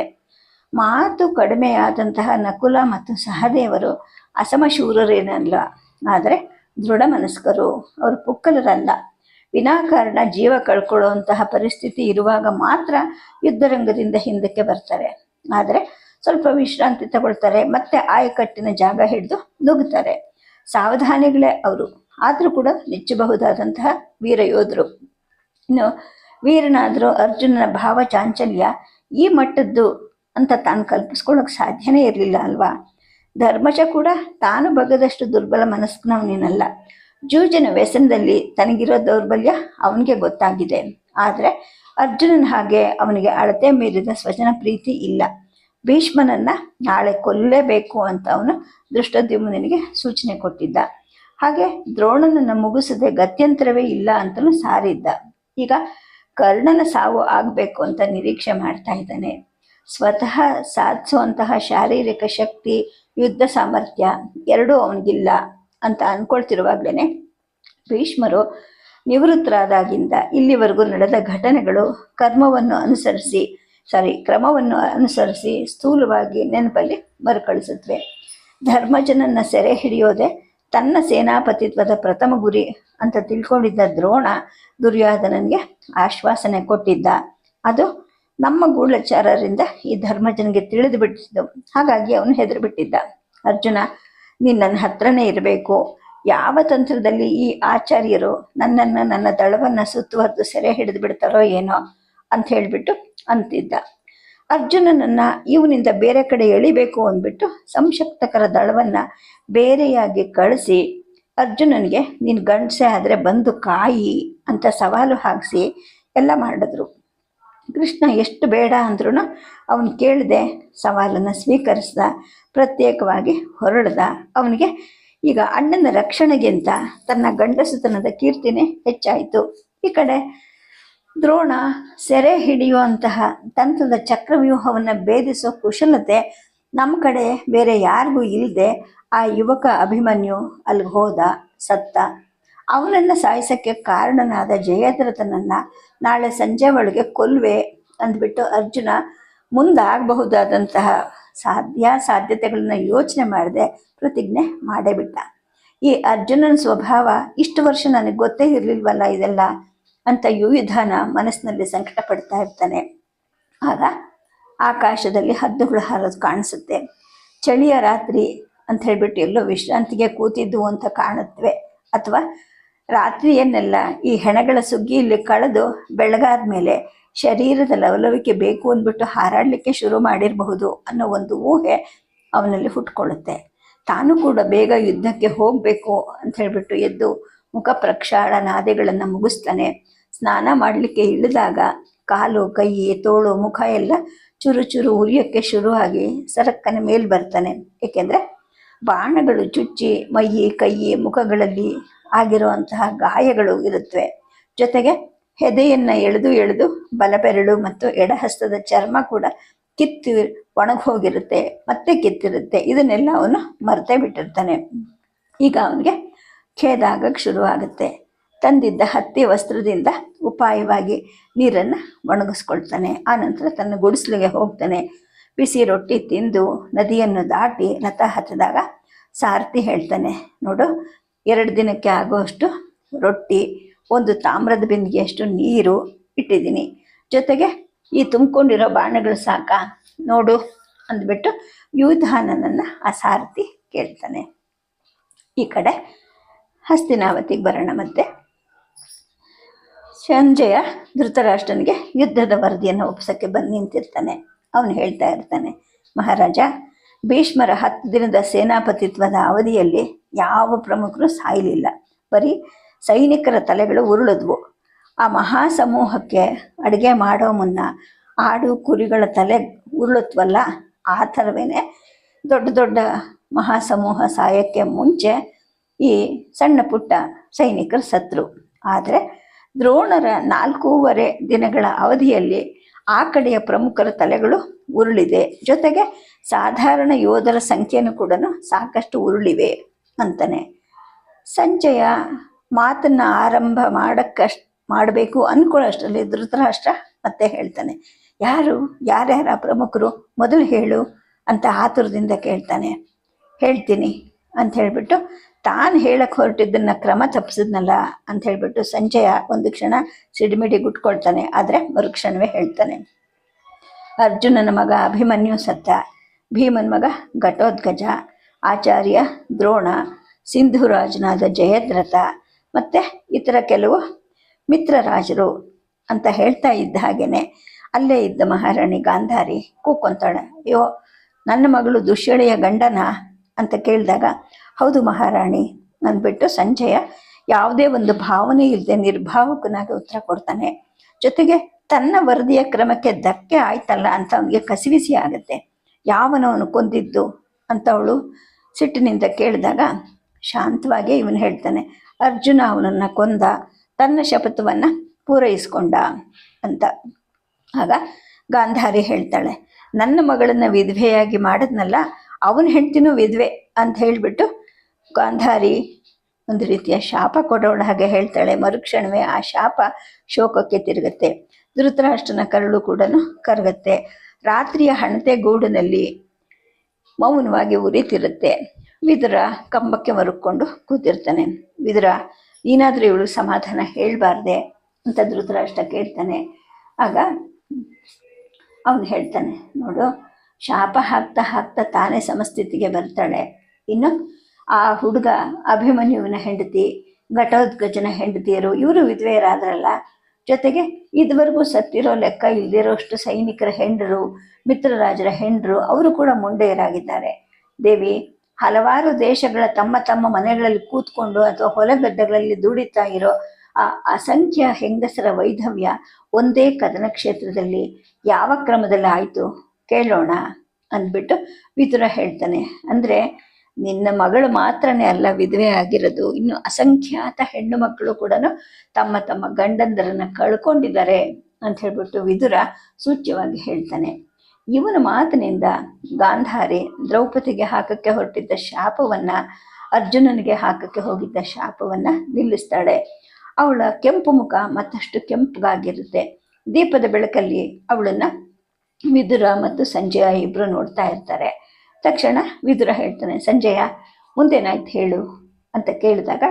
ಮಾತು ಕಡಿಮೆಯಾದಂತಹ ನಕುಲ ಮತ್ತು ಸಹದೇವರು ಅಸಮಶೂರರೇನಲ್ಲ, ಆದರೆ ದೃಢ ಮನಸ್ಕರು ಅವರು ಪುಕ್ಕಲರಲ್ಲ. ವಿನಾಕಾರಣ ಜೀವ ಕಳ್ಕೊಳ್ಳುವಂತಹ ಪರಿಸ್ಥಿತಿ ಇರುವಾಗ ಮಾತ್ರ ಯುದ್ಧರಂಗದಿಂದ ಹಿಂದಕ್ಕೆ ಬರ್ತಾರೆ. ಆದರೆ ಸ್ವಲ್ಪ ವಿಶ್ರಾಂತಿ ತಗೊಳ್ತಾರೆ, ಮತ್ತೆ ಆಯಕಟ್ಟಿನ ಜಾಗ ಹಿಡಿದು ನುಗ್ಗುತ್ತಾರೆ ಸಾವಧಾನಿಗಳೇ ಅವರು. ಆದರೂ ಕೂಡ ನೆಚ್ಚಬಹುದಾದಂತಹ ವೀರ ಯೋಧರು. ಇನ್ನು ವೀರನಾದರೂ ಅರ್ಜುನನ ಭಾವ ಚಾಂಚಲ್ಯ ಈ ಮಟ್ಟದ್ದು ಅಂತ ತಾನು ಕಲ್ಪಿಸ್ಕೊಳ್ಳೋಕೆ ಸಾಧ್ಯನೇ ಇರಲಿಲ್ಲ ಅಲ್ವಾ? ಧರ್ಮಜ ಕೂಡ ತಾನು ಬಗ್ಗದಷ್ಟು ದುರ್ಬಲ ಮನಸ್ಸಿನವನೇನಲ್ಲ. ಜೂಜಿನ ವ್ಯಸನದಲ್ಲಿ ತನಗಿರೋ ದೌರ್ಬಲ್ಯ ಅವನಿಗೆ ಗೊತ್ತಾಗಿದೆ. ಆದರೆ ಅರ್ಜುನನ ಹಾಗೆ ಅವನಿಗೆ ಅಳತೆ ಮೀರಿದ ಸ್ವಜನ ಪ್ರೀತಿ ಇಲ್ಲ. ಭೀಷ್ಮನನ್ನ ನಾಳೆ ಕೊಲ್ಲೇಬೇಕು ಅಂತ ಅವನು ದೃಷ್ಟದ್ಯುಮ್ನಿಗೆ ಸೂಚನೆ ಕೊಟ್ಟಿದ್ದ. ಹಾಗೆ ದ್ರೋಣನನ್ನು ಮುಗಿಸದೆ ಗತ್ಯಂತರವೇ ಇಲ್ಲ ಅಂತಲೂ ಸಾರಿದ್ದ. ಈಗ ಕರ್ಣನ ಸಾವು ಆಗಬೇಕು ಅಂತ ನಿರೀಕ್ಷೆ ಮಾಡ್ತಾ ಇದ್ದಾನೆ. ಸ್ವತಃ ಸಾಧಿಸುವಂತಹ ಶಾರೀರಿಕ ಶಕ್ತಿ, ಯುದ್ಧ ಸಾಮರ್ಥ್ಯ ಎರಡೂ ಅವನಿಗಿಲ್ಲ. ಅಂತ ಅಂದ್ಕೊಳ್ತಿರುವಾಗ್ಲೇ ಭೀಷ್ಮರು ನಿವೃತ್ತರಾದಾಗಿಂದ ಇಲ್ಲಿವರೆಗೂ ನಡೆದ ಘಟನೆಗಳು ಕರ್ಮವನ್ನು ಅನುಸರಿಸಿ ಸಾರಿ ಕ್ರಮವನ್ನು ಅನುಸರಿಸಿ ಸ್ಥೂಲವಾಗಿ ನೆನಪಲ್ಲಿ ಮರುಕಳಿಸುತ್ತವೆ ಧರ್ಮಜನನ್ನ ಸೆರೆ ಹಿಡಿಯೋದೆ ತನ್ನ ಸೇನಾಪತಿತ್ವದ ಪ್ರಥಮ ಗುರಿ ಅಂತ ತಿಳ್ಕೊಂಡಿದ್ದ ದ್ರೋಣ ದುರ್ಯೋಧನನಿಗೆ ಆಶ್ವಾಸನೆ ಕೊಟ್ಟಿದ್ದ. ಅದು ನಮ್ಮ ಗೂಢಚಾರರಿಂದ ಈ ಧರ್ಮಜನಿಗೆ ತಿಳಿದು ಬಿಟ್ಟಿದ್ದು. ಹಾಗಾಗಿ ಅವನು ಹೆದರು ಬಿಟ್ಟಿದ್ದ ಅರ್ಜುನ ನೀನು ನನ್ನ ಹತ್ರನೇ ಇರಬೇಕು. ಯಾವ ತಂತ್ರದಲ್ಲಿ ಈ ಆಚಾರ್ಯರು ನನ್ನನ್ನು ನನ್ನ ದಳವನ್ನು ಸುತ್ತುವರೆದು ಸೆರೆ ಹಿಡಿದು ಬಿಡ್ತಾರೋ ಏನೋ ಅಂತ ಹೇಳಿಬಿಟ್ಟು ಅಂತಿದ್ದ. ಅರ್ಜುನನನ್ನು ಇವನಿಂದ ಬೇರೆ ಕಡೆ ಎಳಿಬೇಕು ಅಂದ್ಬಿಟ್ಟು ಸಂಶಕ್ತಕರ ದಳವನ್ನು ಬೇರೆಯಾಗಿ ಕಳಿಸಿ ಅರ್ಜುನನಿಗೆ, ನೀನು ಗಂಡಸೆ ಆದರೆ ಬಂದು ಕಾಯಿ ಅಂತ ಸವಾಲು ಹಾಕಿಸಿ ಎಲ್ಲ ಮಾಡಿದ್ರು. ಕೃಷ್ಣ ಎಷ್ಟು ಬೇಡ ಅಂದ್ರೂ ಅವನು ಕೇಳಿದೆ, ಸವಾಲನ್ನು ಸ್ವೀಕರಿಸ್ದ, ಪ್ರತ್ಯೇಕವಾಗಿ ಹೊರಳ್ದ. ಅವನಿಗೆ, ಈಗ ಅಣ್ಣನ ರಕ್ಷಣೆಗಿಂತ ತನ್ನ ಗಂಡಸುತನದ ಕೀರ್ತಿನೇ ಹೆಚ್ಚಾಯಿತು. ಈ ಕಡೆ ದ್ರೋಣ ಸೆರೆ ಹಿಡಿಯುವಂತಹ ತಂತ್ರದ ಚಕ್ರವ್ಯೂಹವನ್ನು ಭೇದಿಸೋ ಕುಶಲತೆ ನಮ್ಮ ಕಡೆ ಬೇರೆ ಯಾರಿಗೂ ಇಲ್ಲದೆ ಆ ಯುವಕ ಅಭಿಮನ್ಯು ಅಲ್ಲಿಗೆ ಹೋದ, ಸತ್ತ. ಅವನನ್ನು ಸಾಯಿಸೋಕ್ಕೆ ಕಾರಣನಾದ ಜಯದ್ರಥನನ್ನು ನಾಳೆ ಸಂಜೆ ಒಳಗೆ ಕೊಲ್ವೆ ಅಂದ್ಬಿಟ್ಟು ಅರ್ಜುನ ಮುಂದಾಗಬಹುದಾದಂತಹ ಸಾಧ್ಯ ಸಾಧ್ಯತೆಗಳನ್ನು ಯೋಚನೆ ಮಾಡದೆ ಪ್ರತಿಜ್ಞೆ ಮಾಡೇಬಿಟ್ಟ ಈ ಅರ್ಜುನನ ಸ್ವಭಾವ ಇಷ್ಟು ವರ್ಷ ನನಗೆ ಗೊತ್ತೇ ಇರಲಿಲ್ವಲ್ಲ ಇದೆಲ್ಲ ಅಂತ ಯುವಿಧಾನ ಮನಸ್ಸಿನಲ್ಲಿ ಸಂಕಟ ಪಡ್ತಾ ಇರ್ತಾನೆ. ಆಗ ಆಕಾಶದಲ್ಲಿ ಹದ್ದುಗಳು ಹಾರೋದು ಕಾಣಿಸುತ್ತೆ. ಚಳಿಯ ರಾತ್ರಿ ಅಂತ ಹೇಳ್ಬಿಟ್ಟು ಎಲ್ಲೋ ವಿಶ್ರಾಂತಿಗೆ ಕೂತಿದ್ದು ಅಂತ ಕಾಣುತ್ತವೆ ಅಥವಾ ರಾತ್ರಿಯನ್ನೆಲ್ಲ ಈ ಹೆಣಗಳ ಸುಗ್ಗಿಯಲ್ಲಿ ಕಳೆದು ಬೆಳಗಾದ ಮೇಲೆ ಶರೀರದ ಲವಲವಿಕೆ ಬೇಕು ಅಂದ್ಬಿಟ್ಟು ಹಾರಾಡಲಿಕ್ಕೆ ಶುರು ಮಾಡಿರಬಹುದು ಅನ್ನೋ ಒಂದು ಊಹೆ ಅವನಲ್ಲಿ ಹುಟ್ಕೊಳ್ಳುತ್ತೆ. ತಾನು ಕೂಡ ಬೇಗ ಯುದ್ಧಕ್ಕೆ ಹೋಗಬೇಕು ಅಂತ ಹೇಳಿಬಿಟ್ಟು ಎದ್ದು ಮುಖ ಪ್ರಕ್ಷಾಳ ನಾದೆಗಳನ್ನು ಮುಗಿಸ್ತಾನೆ. ಸ್ನಾನ ಮಾಡಲಿಕ್ಕೆ ಇಳಿದಾಗ ಕಾಲು, ಕೈ, ತೋಳು, ಮುಖ ಎಲ್ಲ ಚುರು ಚುರು ಉರಿಯೋಕ್ಕೆ ಶುರುವಾಗಿ ಸರಕ್ಕನ ಮೇಲೆ ಬರ್ತಾನೆ. ಏಕೆಂದರೆ ಬಾಣಗಳು ಚುಚ್ಚಿ ಮೈಯಿ ಕೈ, ಮುಖಗಳಲ್ಲಿ ಆಗಿರುವಂತಹ ಗಾಯಗಳು ಇರುತ್ತವೆ. ಜೊತೆಗೆ ಹೆದೆಯನ್ನು ಎಳೆದು ಎಳೆದು ಬಲಬೆರಳು ಮತ್ತು ಎಡಹಸ್ತದ ಚರ್ಮ ಕೂಡ ಕಿತ್ತು ಒಣಗೋಗಿರುತ್ತೆ, ಮತ್ತೆ ಕಿತ್ತಿರುತ್ತೆ. ಇದನ್ನೆಲ್ಲ ಅವನು ಮರೆತೇ ಬಿಟ್ಟಿರ್ತಾನೆ. ಈಗ ಅವನಿಗೆ ಖೇದಾಗಕ್ಕೆ ಶುರುವಾಗುತ್ತೆ. ತಂದಿದ್ದ ಹತ್ತಿ ವಸ್ತ್ರದಿಂದ ಉಪಾಯವಾಗಿ ನೀರನ್ನು ಒಣಗಿಸ್ಕೊಳ್ತಾನೆ. ಆನಂತರ ತನ್ನ ಗುಡಿಸಲಿಗೆ ಹೋಗ್ತಾನೆ. ಬಿಸಿ ರೊಟ್ಟಿ ತಿಂದು ನದಿಯನ್ನು ದಾಟಿ ರಥ ಹತ್ತಿದಾಗ ಸಾರಥಿ ಹೇಳ್ತಾನೆ, ನೋಡು ಎರಡು ದಿನಕ್ಕೆ ಆಗುವಷ್ಟು ರೊಟ್ಟಿ, ಒಂದು ತಾಮ್ರದ ಬಿಂದಿಗೆಯಷ್ಟು ನೀರು ಇಟ್ಟಿದ್ದೀನಿ. ಜೊತೆಗೆ ಈ ತುಂಬಿಕೊಂಡಿರೋ ಬಾಣಗಳು ಸಾಕ, ನೋಡು ಅಂದ್ಬಿಟ್ಟು ಯೂಧಾನನನ್ನು ಆ ಸಾರಥಿ ಕೇಳ್ತಾನೆ. ಈ ಕಡೆ ಹಸ್ತಿನಾವತಿಗೆ ಬರೋಣ ಮತ್ತೆ ಸಂಜಯ ಧೃತರಾಷ್ಟ್ರನಿಗೆ ಯುದ್ಧದ ವರದಿಯನ್ನು ಒಪ್ಪಿಸೋಕ್ಕೆ ಬಂದು ನಿಂತಿರ್ತಾನೆ. ಅವನು ಹೇಳ್ತಾ ಇರ್ತಾನೆ, ಮಹಾರಾಜ, ಭೀಷ್ಮರ ಹತ್ತು ದಿನದ ಸೇನಾಪತಿತ್ವದ ಅವಧಿಯಲ್ಲಿ ಯಾವ ಪ್ರಮುಖರು ಸಾಯಲಿಲ್ಲ. ಬರೀ ಸೈನಿಕರ ತಲೆಗಳು ಉರುಳಿದ್ವು. ಆ ಮಹಾ ಸಮೂಹಕ್ಕೆ ಅಡುಗೆ ಮಾಡೋ ಮುನ್ನ ಆಡು ಕುರಿಗಳ ತಲೆ ಉರುಳುತ್ತವಲ್ಲ ಆ ಥರವೇ ದೊಡ್ಡ ದೊಡ್ಡ ಮಹಾ ಸಮೂಹ ಸಾಯಕ್ಕೆ ಮುಂಚೆ ಈ ಸಣ್ಣ ಪುಟ್ಟ ಸೈನಿಕರು ಸತ್ರು. ಆದರೆ ದ್ರೋಣರ ನಾಲ್ಕೂವರೆ ದಿನಗಳ ಅವಧಿಯಲ್ಲಿ ಆ ಕಡೆಯ ಪ್ರಮುಖರ ತಲೆಗಳು ಉರುಳಿದೆ. ಜೊತೆಗೆ ಸಾಧಾರಣ ಯೋಧರ ಸಂಖ್ಯೆಯೂ ಕೂಡ ಸಾಕಷ್ಟು ಉರುಳಿವೆ. ಅಂತಾನೆ. ಸಂಜಯ ಮಾತನ್ನ ಆರಂಭ ಮಾಡೋಕ್ಕಷ್ಟು, ಮಾಡಬೇಕು ಅಂದ್ಕೊಳ್ಳೋಷ್ಟರಲ್ಲಿ ಧೃತರಾಷ್ಟ್ರ ಮತ್ತೆ ಹೇಳ್ತಾನೆ. ಯಾರು? ಯಾರ್ಯಾರ ಪ್ರಮುಖರು? ಮೊದಲು ಹೇಳು ಅಂತ ಆತುರದಿಂದ ಕೇಳ್ತಾನೆ. ಹೇಳ್ತೀನಿ ಅಂತ ಹೇಳಿಬಿಟ್ಟು ತಾನು ಹೇಳಕ್ಕೆ ಹೊರಟಿದ್ದನ್ನ ಕ್ರಮ ತಪ್ಪಿಸಿದ್ನಲ್ಲ ಅಂತ ಹೇಳಿಬಿಟ್ಟು ಸಂಜಯ ಒಂದು ಕ್ಷಣ ಸಿಡಿಮಿಡಿ ಗುಟ್ಕೊಳ್ತಾನೆ. ಆದರೆ ಮರುಕ್ಷಣವೇ ಹೇಳ್ತಾನೆ. ಅರ್ಜುನನ ಮಗ ಅಭಿಮನ್ಯು ಸತ್ತ. ಭೀಮನ ಮಗ ಘಟೋದ್ಗಜ. ಆಚಾರ್ಯ ದ್ರೋಣ ಸಿಂಧುರಾಜನಾದ ಜಯದ್ರಥ ಮತ್ತು ಇತರ ಕೆಲವು ಮಿತ್ರರಾಜರು ಅಂತ ಹೇಳ್ತಾ ಇದ್ದ ಹಾಗೇನೆ. ಅಲ್ಲೇ ಇದ್ದ ಮಹಾರಾಣಿ ಗಾಂಧಾರಿ ಕೂಕೊಂತಾಳೆ ಅಯ್ಯೋ, ನನ್ನ ಮಗಳು ದುಶ್ಯಳೆಯ ಗಂಡನ? ಅಂತ ಕೇಳಿದಾಗ, ಹೌದು ಮಹಾರಾಣಿ, ಅಂದ್ಬಿಟ್ಟು ಸಂಜಯ ಯಾವುದೇ ಒಂದು ಭಾವನೆ ಇಲ್ಲದೆ ನಿರ್ಭಾವಕನಾಗಿ ಉತ್ತರ ಕೊಡ್ತಾನೆ. ಜೊತೆಗೆ, ತನ್ನ ವರದಿಯ ಕ್ರಮಕ್ಕೆ ಧಕ್ಕೆ ಆಯ್ತಲ್ಲ ಅಂತ ಅವನಿಗೆ ಕಸಿವಿಸಿ ಆಗುತ್ತೆ. ಯಾವನವನು ಕೊಂದಿದ್ದು? ಅಂತ ಅವಳು ಸಿಟ್ಟಿನಿಂದ ಕೇಳಿದಾಗ ಶಾಂತವಾಗಿ ಇವನು ಹೇಳ್ತಾನೆ, ಅರ್ಜುನ ಅವನನ್ನು ಕೊಂದ, ತನ್ನ ಶಪಥವನ್ನು ಪೂರೈಸ್ಕೊಂಡ ಅಂತ. ಆಗ ಗಾಂಧಾರಿ ಹೇಳ್ತಾಳೆ, ನನ್ನ ಮಗಳನ್ನ ವಿಧವೆಯಾಗಿ ಮಾಡಿದ್ನಲ್ಲ, ಅವನ ಹೆಂಡ್ತಿನೂ ವಿಧವೆ ಅಂತ ಹೇಳಿಬಿಟ್ಟು ಗಾಂಧಾರಿ ಒಂದು ರೀತಿಯ ಶಾಪ ಕೊಡೋಣ ಹಾಗೆ ಹೇಳ್ತಾಳೆ. ಮರುಕ್ಷಣವೇ ಆ ಶಾಪ ಶೋಕಕ್ಕೆ ತಿರುಗುತ್ತೆ, ಧೃತರಾಷ್ಟ್ರನ ಕರಳು ಕೂಡ ಕರಗುತ್ತೆ. ರಾತ್ರಿಯ ಹಣತೆ ಗೂಡಿನಲ್ಲಿ ಮೌನವಾಗಿ ಉರಿತಿರುತ್ತೆ. ವಿದುರ ಕಂಬಕ್ಕೆ ಮರುಕೊಂಡು ಕೂತಿರ್ತಾನೆ. ವಿದುರ ಏನಾದರೂ ಇವಳು ಸಮಾಧಾನ ಹೇಳಬಾರ್ದೆ ಅಂತ ಧೃತರಾಷ್ಟ್ರ ಕೇಳ್ತಾನೆ. ಆಗ ಅವನು ಹೇಳ್ತಾನೆ, ನೋಡು, ಶಾಪ ಹಾಕ್ತಾ ಹಾಕ್ತಾ ತಾನೇ ಸಮಸ್ಥಿತಿಗೆ ಬರ್ತಾಳೆ. ಇನ್ನು ಆ ಹುಡುಗ ಅಭಿಮನ್ಯುವಿನ ಹೆಂಡತಿ ಘಟೋದ್ಗಜನ ಹೆಂಡತಿಯರು, ಇವರು ವಿಧವೆಯರಾದ್ರಲ್ಲ ಜೊತೆಗೆ ಇದುವರೆಗೂ ಸತ್ತಿರೋ ಲೆಕ್ಕ ಇಲ್ದಿರೋಷ್ಟು ಸೈನಿಕರ ಹೆಂಡರು, ಮಿತ್ರರಾಜರ ಹೆಂಡರು, ಅವರು ಕೂಡ ಮುಂಡೆಯರಾಗಿದ್ದಾರೆ ದೇವಿ, ಹಲವಾರು ದೇಶಗಳ ತಮ್ಮ ತಮ್ಮ ಮನೆಗಳಲ್ಲಿ ಕೂತ್ಕೊಂಡು ಅಥವಾ ಹೊಲ ಗದ್ದೆಗಳಲ್ಲಿ ದುಡಿತಾ ಇರೋ ಆ ಅಸಂಖ್ಯ ಹೆಂಗಸರ ವೈಧವ್ಯ ಒಂದೇ ಕದನ ಕ್ಷೇತ್ರದಲ್ಲಿ ಯಾವ ಕ್ರಮದಲ್ಲಿ ಆಯಿತು? ಕೇಳೋಣ ಅಂದ್ಬಿಟ್ಟು ವಿದುರ ಹೇಳ್ತಾನೆ. ಅಂದರೆ ನಿನ್ನ ಮಗಳು ಮಾತ್ರನೇ ಅಲ್ಲ, ವಿಧವೆ ಆಗಿರೋದು. ಇನ್ನು ಅಸಂಖ್ಯಾತ ಹೆಣ್ಣು ಮಕ್ಕಳು ಕೂಡ ತಮ್ಮ ತಮ್ಮ ಗಂಡಂದರನ್ನ ಕಳ್ಕೊಂಡಿದ್ದಾರೆ ಅಂತ ಹೇಳ್ಬಿಟ್ಟು ವಿದುರ ಸೂಚ್ಯವಾಗಿ ಹೇಳ್ತಾನೆ. ಇವನ ಮಾತಿನಿಂದ ಗಾಂಧಾರಿ ದ್ರೌಪದಿಗೆ ಹಾಕಕ್ಕೆ ಹೊರಟಿದ್ದ ಶಾಪವನ್ನ, ಅರ್ಜುನನಿಗೆ ಹಾಕಕ್ಕೆ ಹೋಗಿದ್ದ ಶಾಪವನ್ನ ನಿಲ್ಲಿಸ್ತಾಳೆ. ಅವಳ ಕೆಂಪು ಮುಖ ಮತ್ತಷ್ಟು ಕೆಂಪಗಾಗಿರುತ್ತೆ. ದೀಪದ ಬೆಳಕಲ್ಲಿ ಅವಳನ್ನ ವಿದುರ ಮತ್ತು ಸಂಜಯ ಇಬ್ರು ನೋಡ್ತಾ ಇರ್ತಾರೆ. ತಕ್ಷಣ ವಿದುರ ಹೇಳ್ತಾನೆ, ಸಂಜಯ, ಮುಂದೇನಾಯ್ತು ಹೇಳು? ಅಂತ ಕೇಳಿದಾಗ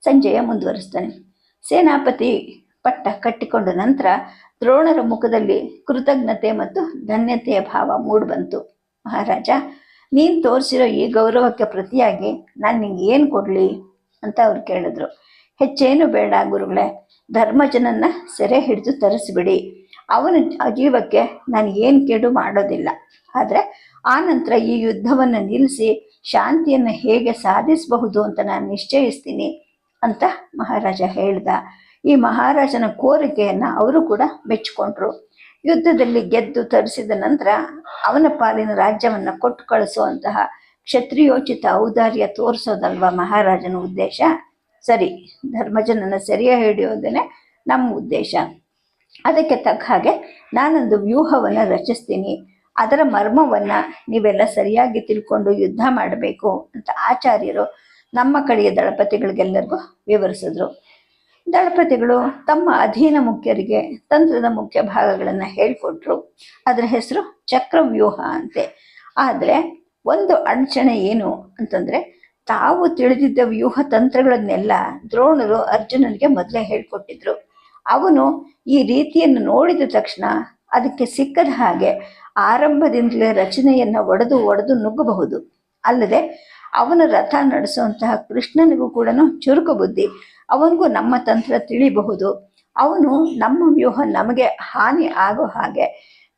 ಸಂಜಯ ಮುಂದುವರಿಸ್ತಾನೆ. ಸೇನಾಪತಿ ಪಟ್ಟ ಕಟ್ಟಿಕೊಂಡ ನಂತರ ದ್ರೋಣರ ಮುಖದಲ್ಲಿ ಕೃತಜ್ಞತೆ ಮತ್ತು ಧನ್ಯತೆಯ ಭಾವ ಮೂಡಿಬಂತು. ಮಹಾರಾಜ, ನೀನು ತೋರಿಸಿರೋ ಈ ಗೌರವಕ್ಕೆ ಪ್ರತಿಯಾಗಿ ನಾನು ನಿಂಗೆ ಏನು ಕೊಡಲಿ? ಅಂತ ಅವ್ರು ಕೇಳಿದ್ರು. ಹೆಚ್ಚೇನು ಬೇಡ ಗುರುಗಳೇ, ಧರ್ಮಜನನ್ನ ಸೆರೆ ಹಿಡಿದು ತರಿಸ್ಬಿಡಿ. ಅವನ ಜೀವಕ್ಕೆ ನಾನು ಏನು ಕೇಡು ಮಾಡೋದಿಲ್ಲ. ಆದರೆ ಆ ನಂತರ ಈ ಯುದ್ಧವನ್ನು ನಿಲ್ಲಿಸಿ ಶಾಂತಿಯನ್ನು ಹೇಗೆ ಸಾಧಿಸಬಹುದು ಅಂತ ನಾನು ನಿಶ್ಚಯಿಸ್ತೀನಿ ಅಂತ ಮಹಾರಾಜ ಹೇಳ್ದ. ಈ ಮಹಾರಾಜನ ಕೋರಿಕೆಯನ್ನು ಅವರು ಕೂಡ ಮೆಚ್ಚಿಕೊಂಡ್ರು ಯುದ್ಧದಲ್ಲಿ ಗೆದ್ದು ತರಿಸಿದ ನಂತರ ಅವನ ಪಾಲಿನ ರಾಜ್ಯವನ್ನು ಕೊಟ್ಟು ಕಳಿಸುವಂತಹ ಕ್ಷತ್ರಿಯೋಚಿತ ಔದಾರ್ಯ ತೋರಿಸೋದಲ್ವಾ ಮಹಾರಾಜನ ಉದ್ದೇಶ? ಸರಿ, ಧರ್ಮಜನನ ಸರಿಯ ಹಿಡಿಯೋದೇನೆ ನಮ್ಮ ಉದ್ದೇಶ. ಅದಕ್ಕೆ ತಕ್ಕ ಹಾಗೆ ನಾನೊಂದು ವ್ಯೂಹವನ್ನು ರಚಿಸ್ತೀನಿ. ಅದರ ಮರ್ಮವನ್ನು ನೀವೆಲ್ಲ ಸರಿಯಾಗಿ ತಿಳ್ಕೊಂಡು ಯುದ್ಧ ಮಾಡಬೇಕು ಅಂತ ಆಚಾರ್ಯರು ನಮ್ಮ ಕಡೆಯ ದಳಪತಿಗಳಿಗೆಲ್ಲರಿಗೂ ವಿವರಿಸಿದ್ರು. ದಳಪತಿಗಳು ತಮ್ಮ ಅಧೀನ ಮುಖ್ಯರಿಗೆ, ತಂತ್ರದ ಮುಖ್ಯ ಭಾಗಗಳನ್ನು ಹೇಳಿಕೊಟ್ರು. ಅದರ ಹೆಸರು ಚಕ್ರವ್ಯೂಹ ಅಂತೆ. ಆದರೆ ಒಂದು ಅಡಚಣೆ ಏನು ಅಂತಂದರೆ ತಾವು ತಿಳಿದಿದ್ದ ವ್ಯೂಹ ತಂತ್ರಗಳನ್ನೆಲ್ಲ ದ್ರೋಣರು ಅರ್ಜುನನಿಗೆ ಮೊದಲೇ ಹೇಳ್ಕೊಟ್ಟಿದ್ರು. ಅವನು ಈ ರೀತಿಯನ್ನು ನೋಡಿದ ತಕ್ಷಣ ಅದಕ್ಕೆ ಸಿಕ್ಕದ ಹಾಗೆ ಆರಂಭದಿಂದಲೇ ರಚನೆಯನ್ನು ಒಡೆದು ಒಡೆದು ನುಗ್ಗಬಹುದು. ಅಲ್ಲದೆ ಅವನ ರಥ ನಡೆಸುವಂತಹ ಕೃಷ್ಣನಿಗೂ ಕೂಡ ಚುರುಕು ಬುದ್ಧಿ. ಅವನಿಗೂ ನಮ್ಮ ತಂತ್ರ ತಿಳಿಬಹುದು. ಅವನು ನಮ್ಮ ವ್ಯೂಹ ನಮಗೆ ಹಾನಿ ಆಗೋ ಹಾಗೆ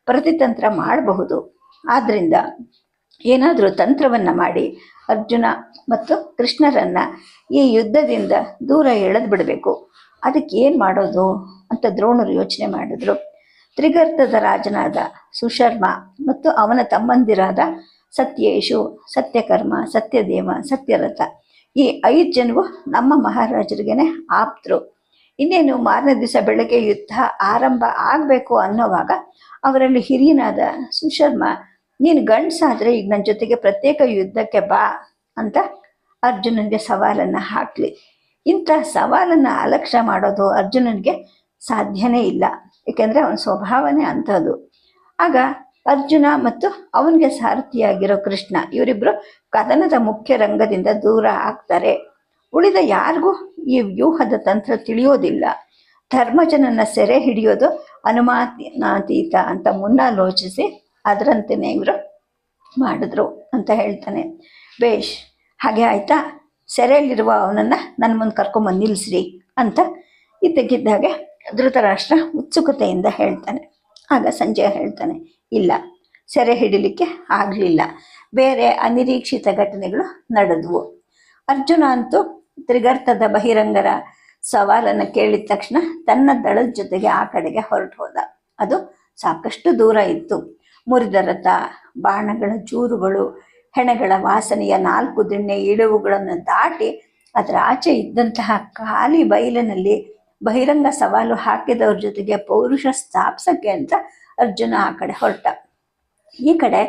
ಪ್ರತಿತಂತ್ರ ಮಾಡಬಹುದು. ಆದ್ದರಿಂದ ಏನಾದರೂ ತಂತ್ರವನ್ನು ಮಾಡಿ ಅರ್ಜುನ ಮತ್ತು ಕೃಷ್ಣರನ್ನ ಈ ಯುದ್ಧದಿಂದ ದೂರ ಎಳೆದು ಬಿಡಬೇಕು. ಅದಕ್ಕೆ ಏನು ಮಾಡೋದು ಅಂತ ದ್ರೋಣರು ಯೋಚನೆ ಮಾಡಿದ್ರು. ತ್ರಿಗರ್ಥದ ರಾಜನಾದ ಸುಶರ್ಮ ಮತ್ತು ಅವನ ತಮ್ಮಂದಿರಾದ ಸತ್ಯೇಶು ಸತ್ಯಕರ್ಮ, ಸತ್ಯದೇವ, ಸತ್ಯರಥ ಈ ಐದು ಜನವು ನಮ್ಮ ಮಹಾರಾಜರಿಗೇನೆ ಆಪ್ತರು. ಇನ್ನೇನು ಮಾರನೇ ದಿವಸ ಬೆಳಗ್ಗೆ ಯುದ್ಧ ಆರಂಭ ಆಗಬೇಕು ಅನ್ನೋವಾಗ ಅವರಲ್ಲಿ ಹಿರಿಯನಾದ ಸುಶರ್ಮ, ನೀನು ಗಂಡಸಾದ್ರೆ ಈಗ ನನ್ನ ಜೊತೆಗೆ ಪ್ರತ್ಯೇಕ ಯುದ್ಧಕ್ಕೆ ಬಾ ಅಂತ ಅರ್ಜುನನಿಗೆ ಸವಾಲನ್ನು ಹಾಕಲಿ. ಇಂಥ ಸವಾಲನ್ನು ಅಲಕ್ಷ್ಯ ಮಾಡೋದು ಅರ್ಜುನನಿಗೆ ಸಾಧ್ಯನೇ ಇಲ್ಲ. ಏಕೆಂದರೆ ಅವನ ಸ್ವಭಾವನೇ ಅಂಥದ್ದು. ಆಗ ಅರ್ಜುನ ಮತ್ತು ಅವನಿಗೆ ಸಾರಥಿಯಾಗಿರೋ ಕೃಷ್ಣ ಇವರಿಬ್ಬರು ಕದನದ ಮುಖ್ಯ ರಂಗದಿಂದ ದೂರ ಆಗ್ತಾರೆ. ಉಳಿದ ಯಾರಿಗೂ ಈ ವ್ಯೂಹದ ತಂತ್ರ ತಿಳಿಯೋದಿಲ್ಲ. ಧರ್ಮಜನನ ಸೆರೆ ಹಿಡಿಯೋದು ಅನುಮಾನಾತೀತ ಅಂತ ಮುನ್ನಾಲೋಚಿಸಿ ಅದರಂತೆಯೇ ಇವರು ಮಾಡಿದ್ರು ಅಂತ ಹೇಳ್ತಾನೆ. ಬೇಷ್, ಹಾಗೆ ಆಯ್ತಾ? ಸೆರೆಯಲ್ಲಿರುವ ಅವನನ್ನು ನನ್ನ ಮುಂದೆ ಕರ್ಕೊಂಬಂದು ನಿಲ್ಲಿಸ್ರಿ ಅಂತ ಇದ್ದಕ್ಕಿದ್ದಾಗೆ ಧೃತರಾಷ್ಟ್ರ ಉತ್ಸುಕತೆಯಿಂದ ಹೇಳ್ತಾನೆ. ಆಗ ಸಂಜಯ ಹೇಳ್ತಾನೆ, ಇಲ್ಲ, ಸೆರೆ ಹಿಡಿಲಿಕ್ಕೆ ಆಗಲಿಲ್ಲ. ಬೇರೆ ಅನಿರೀಕ್ಷಿತ ಘಟನೆಗಳು ನಡೆದವು. ಅರ್ಜುನ ಅಂತೂ ತ್ರಿಗರ್ಥದ ಬಹಿರಂಗರ ಸವಾಲನ್ನು ಕೇಳಿದ ತಕ್ಷಣ ತನ್ನ ದಳದ ಜೊತೆಗೆ ಆ ಕಡೆಗೆ ಹೊರಟು ಹೋದ. ಅದು ಸಾಕಷ್ಟು ದೂರ ಇತ್ತು. ಮುರಿದ ರಥ, ಬಾಣಗಳ ಚೂರುಗಳು ಹೆಣಗಳ ವಾಸನೆಯ ನಾಲ್ಕು ದಿಣ್ಣೆ ಇಳುವುಗಳನ್ನು ದಾಟಿ ಅದರ ಆಚೆ ಇದ್ದಂತಹ ಖಾಲಿ ಬಯಲಿನಲ್ಲಿ ಬಹಿರಂಗ ಸವಾಲು ಹಾಕಿದವ್ರ ಜೊತೆಗೆ ಪೌರುಷ ಸ್ಥಾಪಿಸಕ್ಕೆ ಅಂತ ಅರ್ಜುನ ಆ ಕಡೆ ಹೊರಟ. ಈ ಕಡೆ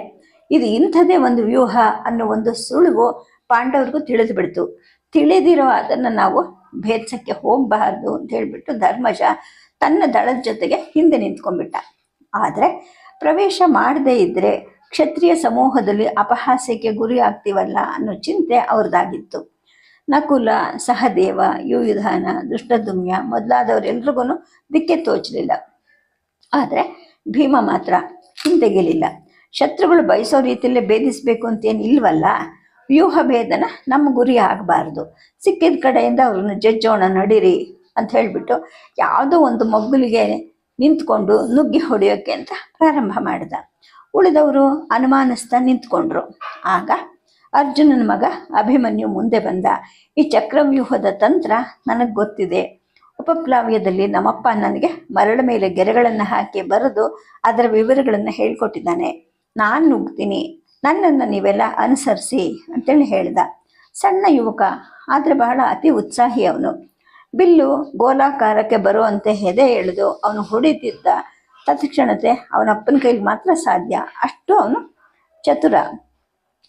ಇದು ಇಂಥದೇ ಒಂದು ವ್ಯೂಹ ಅನ್ನೋ ಒಂದು ಸುಳಿವು ಪಾಂಡವ್ರಿಗೂ ತಿಳಿದು ಬಿಡ್ತು ತಿಳಿದಿರೋ ಅದನ್ನು ನಾವು ಭೇದಸಕ್ಕೆ ಹೋಗಬಾರ್ದು ಅಂತ ಹೇಳಿಬಿಟ್ಟು ಧರ್ಮಜ ತನ್ನ ದಳದ ಜೊತೆಗೆ ಹಿಂದೆ ನಿಂತ್ಕೊಂಡ್ಬಿಟ್ಟ. ಆದರೆ ಪ್ರವೇಶ ಮಾಡದೇ ಇದ್ದರೆ ಕ್ಷತ್ರಿಯ ಸಮೂಹದಲ್ಲಿ ಅಪಹಾಸ್ಯಕ್ಕೆ ಗುರಿ ಆಗ್ತೀವಲ್ಲ ಅನ್ನೋ ಚಿಂತೆ ಅವ್ರದ್ದಾಗಿತ್ತು. ನಕುಲ, ಸಹದೇವ, ಯುಯುಧಾನ ದುಷ್ಟದುಮ್ಯ ಮೊದಲಾದವರೆಲ್ರಿಗೂ ದಿಕ್ಕೆ ತೋಚಲಿಲ್ಲ. ಆದರೆ ಭೀಮ ಮಾತ್ರ ಹಿಂತೆಗೆಲಿಲ್ಲ ಶತ್ರುಗಳು ಬಯಸೋ ರೀತಿಯಲ್ಲೇ ಭೇದಿಸಬೇಕು ಅಂತೇನು ಇಲ್ವಲ್ಲ? ವ್ಯೂಹ ಭೇದನ ನಮ್ಮ ಗುರಿ ಆಗಬಾರ್ದು. ಸಿಕ್ಕಿದ ಕಡೆಯಿಂದ ಅವ್ರನ್ನ ಜಜ್ಜೋಣ ನಡೀರಿ ಅಂತ ಹೇಳಿಬಿಟ್ಟು ಯಾವುದೋ ಒಂದು ಮಗ್ಗುಲಿಗೆ ನಿಂತ್ಕೊಂಡು ನುಗ್ಗಿ ಹೊಡೆಯೋಕ್ಕೆ ಅಂತ ಪ್ರಾರಂಭ ಮಾಡಿದ. ಉಳಿದವರು ಅನುಮಾನಿಸ್ತಾ ನಿಂತ್ಕೊಂಡ್ರು. ಆಗ ಅರ್ಜುನನ ಮಗ ಅಭಿಮನ್ಯು ಮುಂದೆ ಬಂದ, ಈ ಚಕ್ರವ್ಯೂಹದ ತಂತ್ರ ನನಗೆ ಗೊತ್ತಿದೆ. ಉಪಪ್ಲಾವ್ಯದಲ್ಲಿ ನಮ್ಮಪ್ಪ ನನಗೆ ಮರಳ ಮೇಲೆ ಗೆರೆಗಳನ್ನು ಹಾಕಿ ಬರೆದು ಅದರ ವಿವರಗಳನ್ನು ಹೇಳ್ಕೊಟ್ಟಿದ್ದಾನೆ. ನಾನು ನುಗ್ತೀನಿ. ನನ್ನನ್ನು ನೀವೆಲ್ಲ ಅನುಸರಿಸಿ ಅಂತೇಳಿ ಹೇಳ್ದ. ಸಣ್ಣ ಯುವಕ, ಆದರೆ ಬಹಳ ಅತಿ ಉತ್ಸಾಹಿ ಅವನು. ಬಿಲ್ಲು ಗೋಲಾಕಾರಕ್ಕೆ ಬರುವಂತೆ ಹೆದೆ ಎಳೆದು ಅವನು ಹೊಡಿತಿದ್ದ ತತ್ಕ್ಷಣತೆ ಅವನ ಅಪ್ಪನ ಕೈಲಿ ಮಾತ್ರ ಸಾಧ್ಯ. ಅಷ್ಟು ಅವನು ಚತುರ.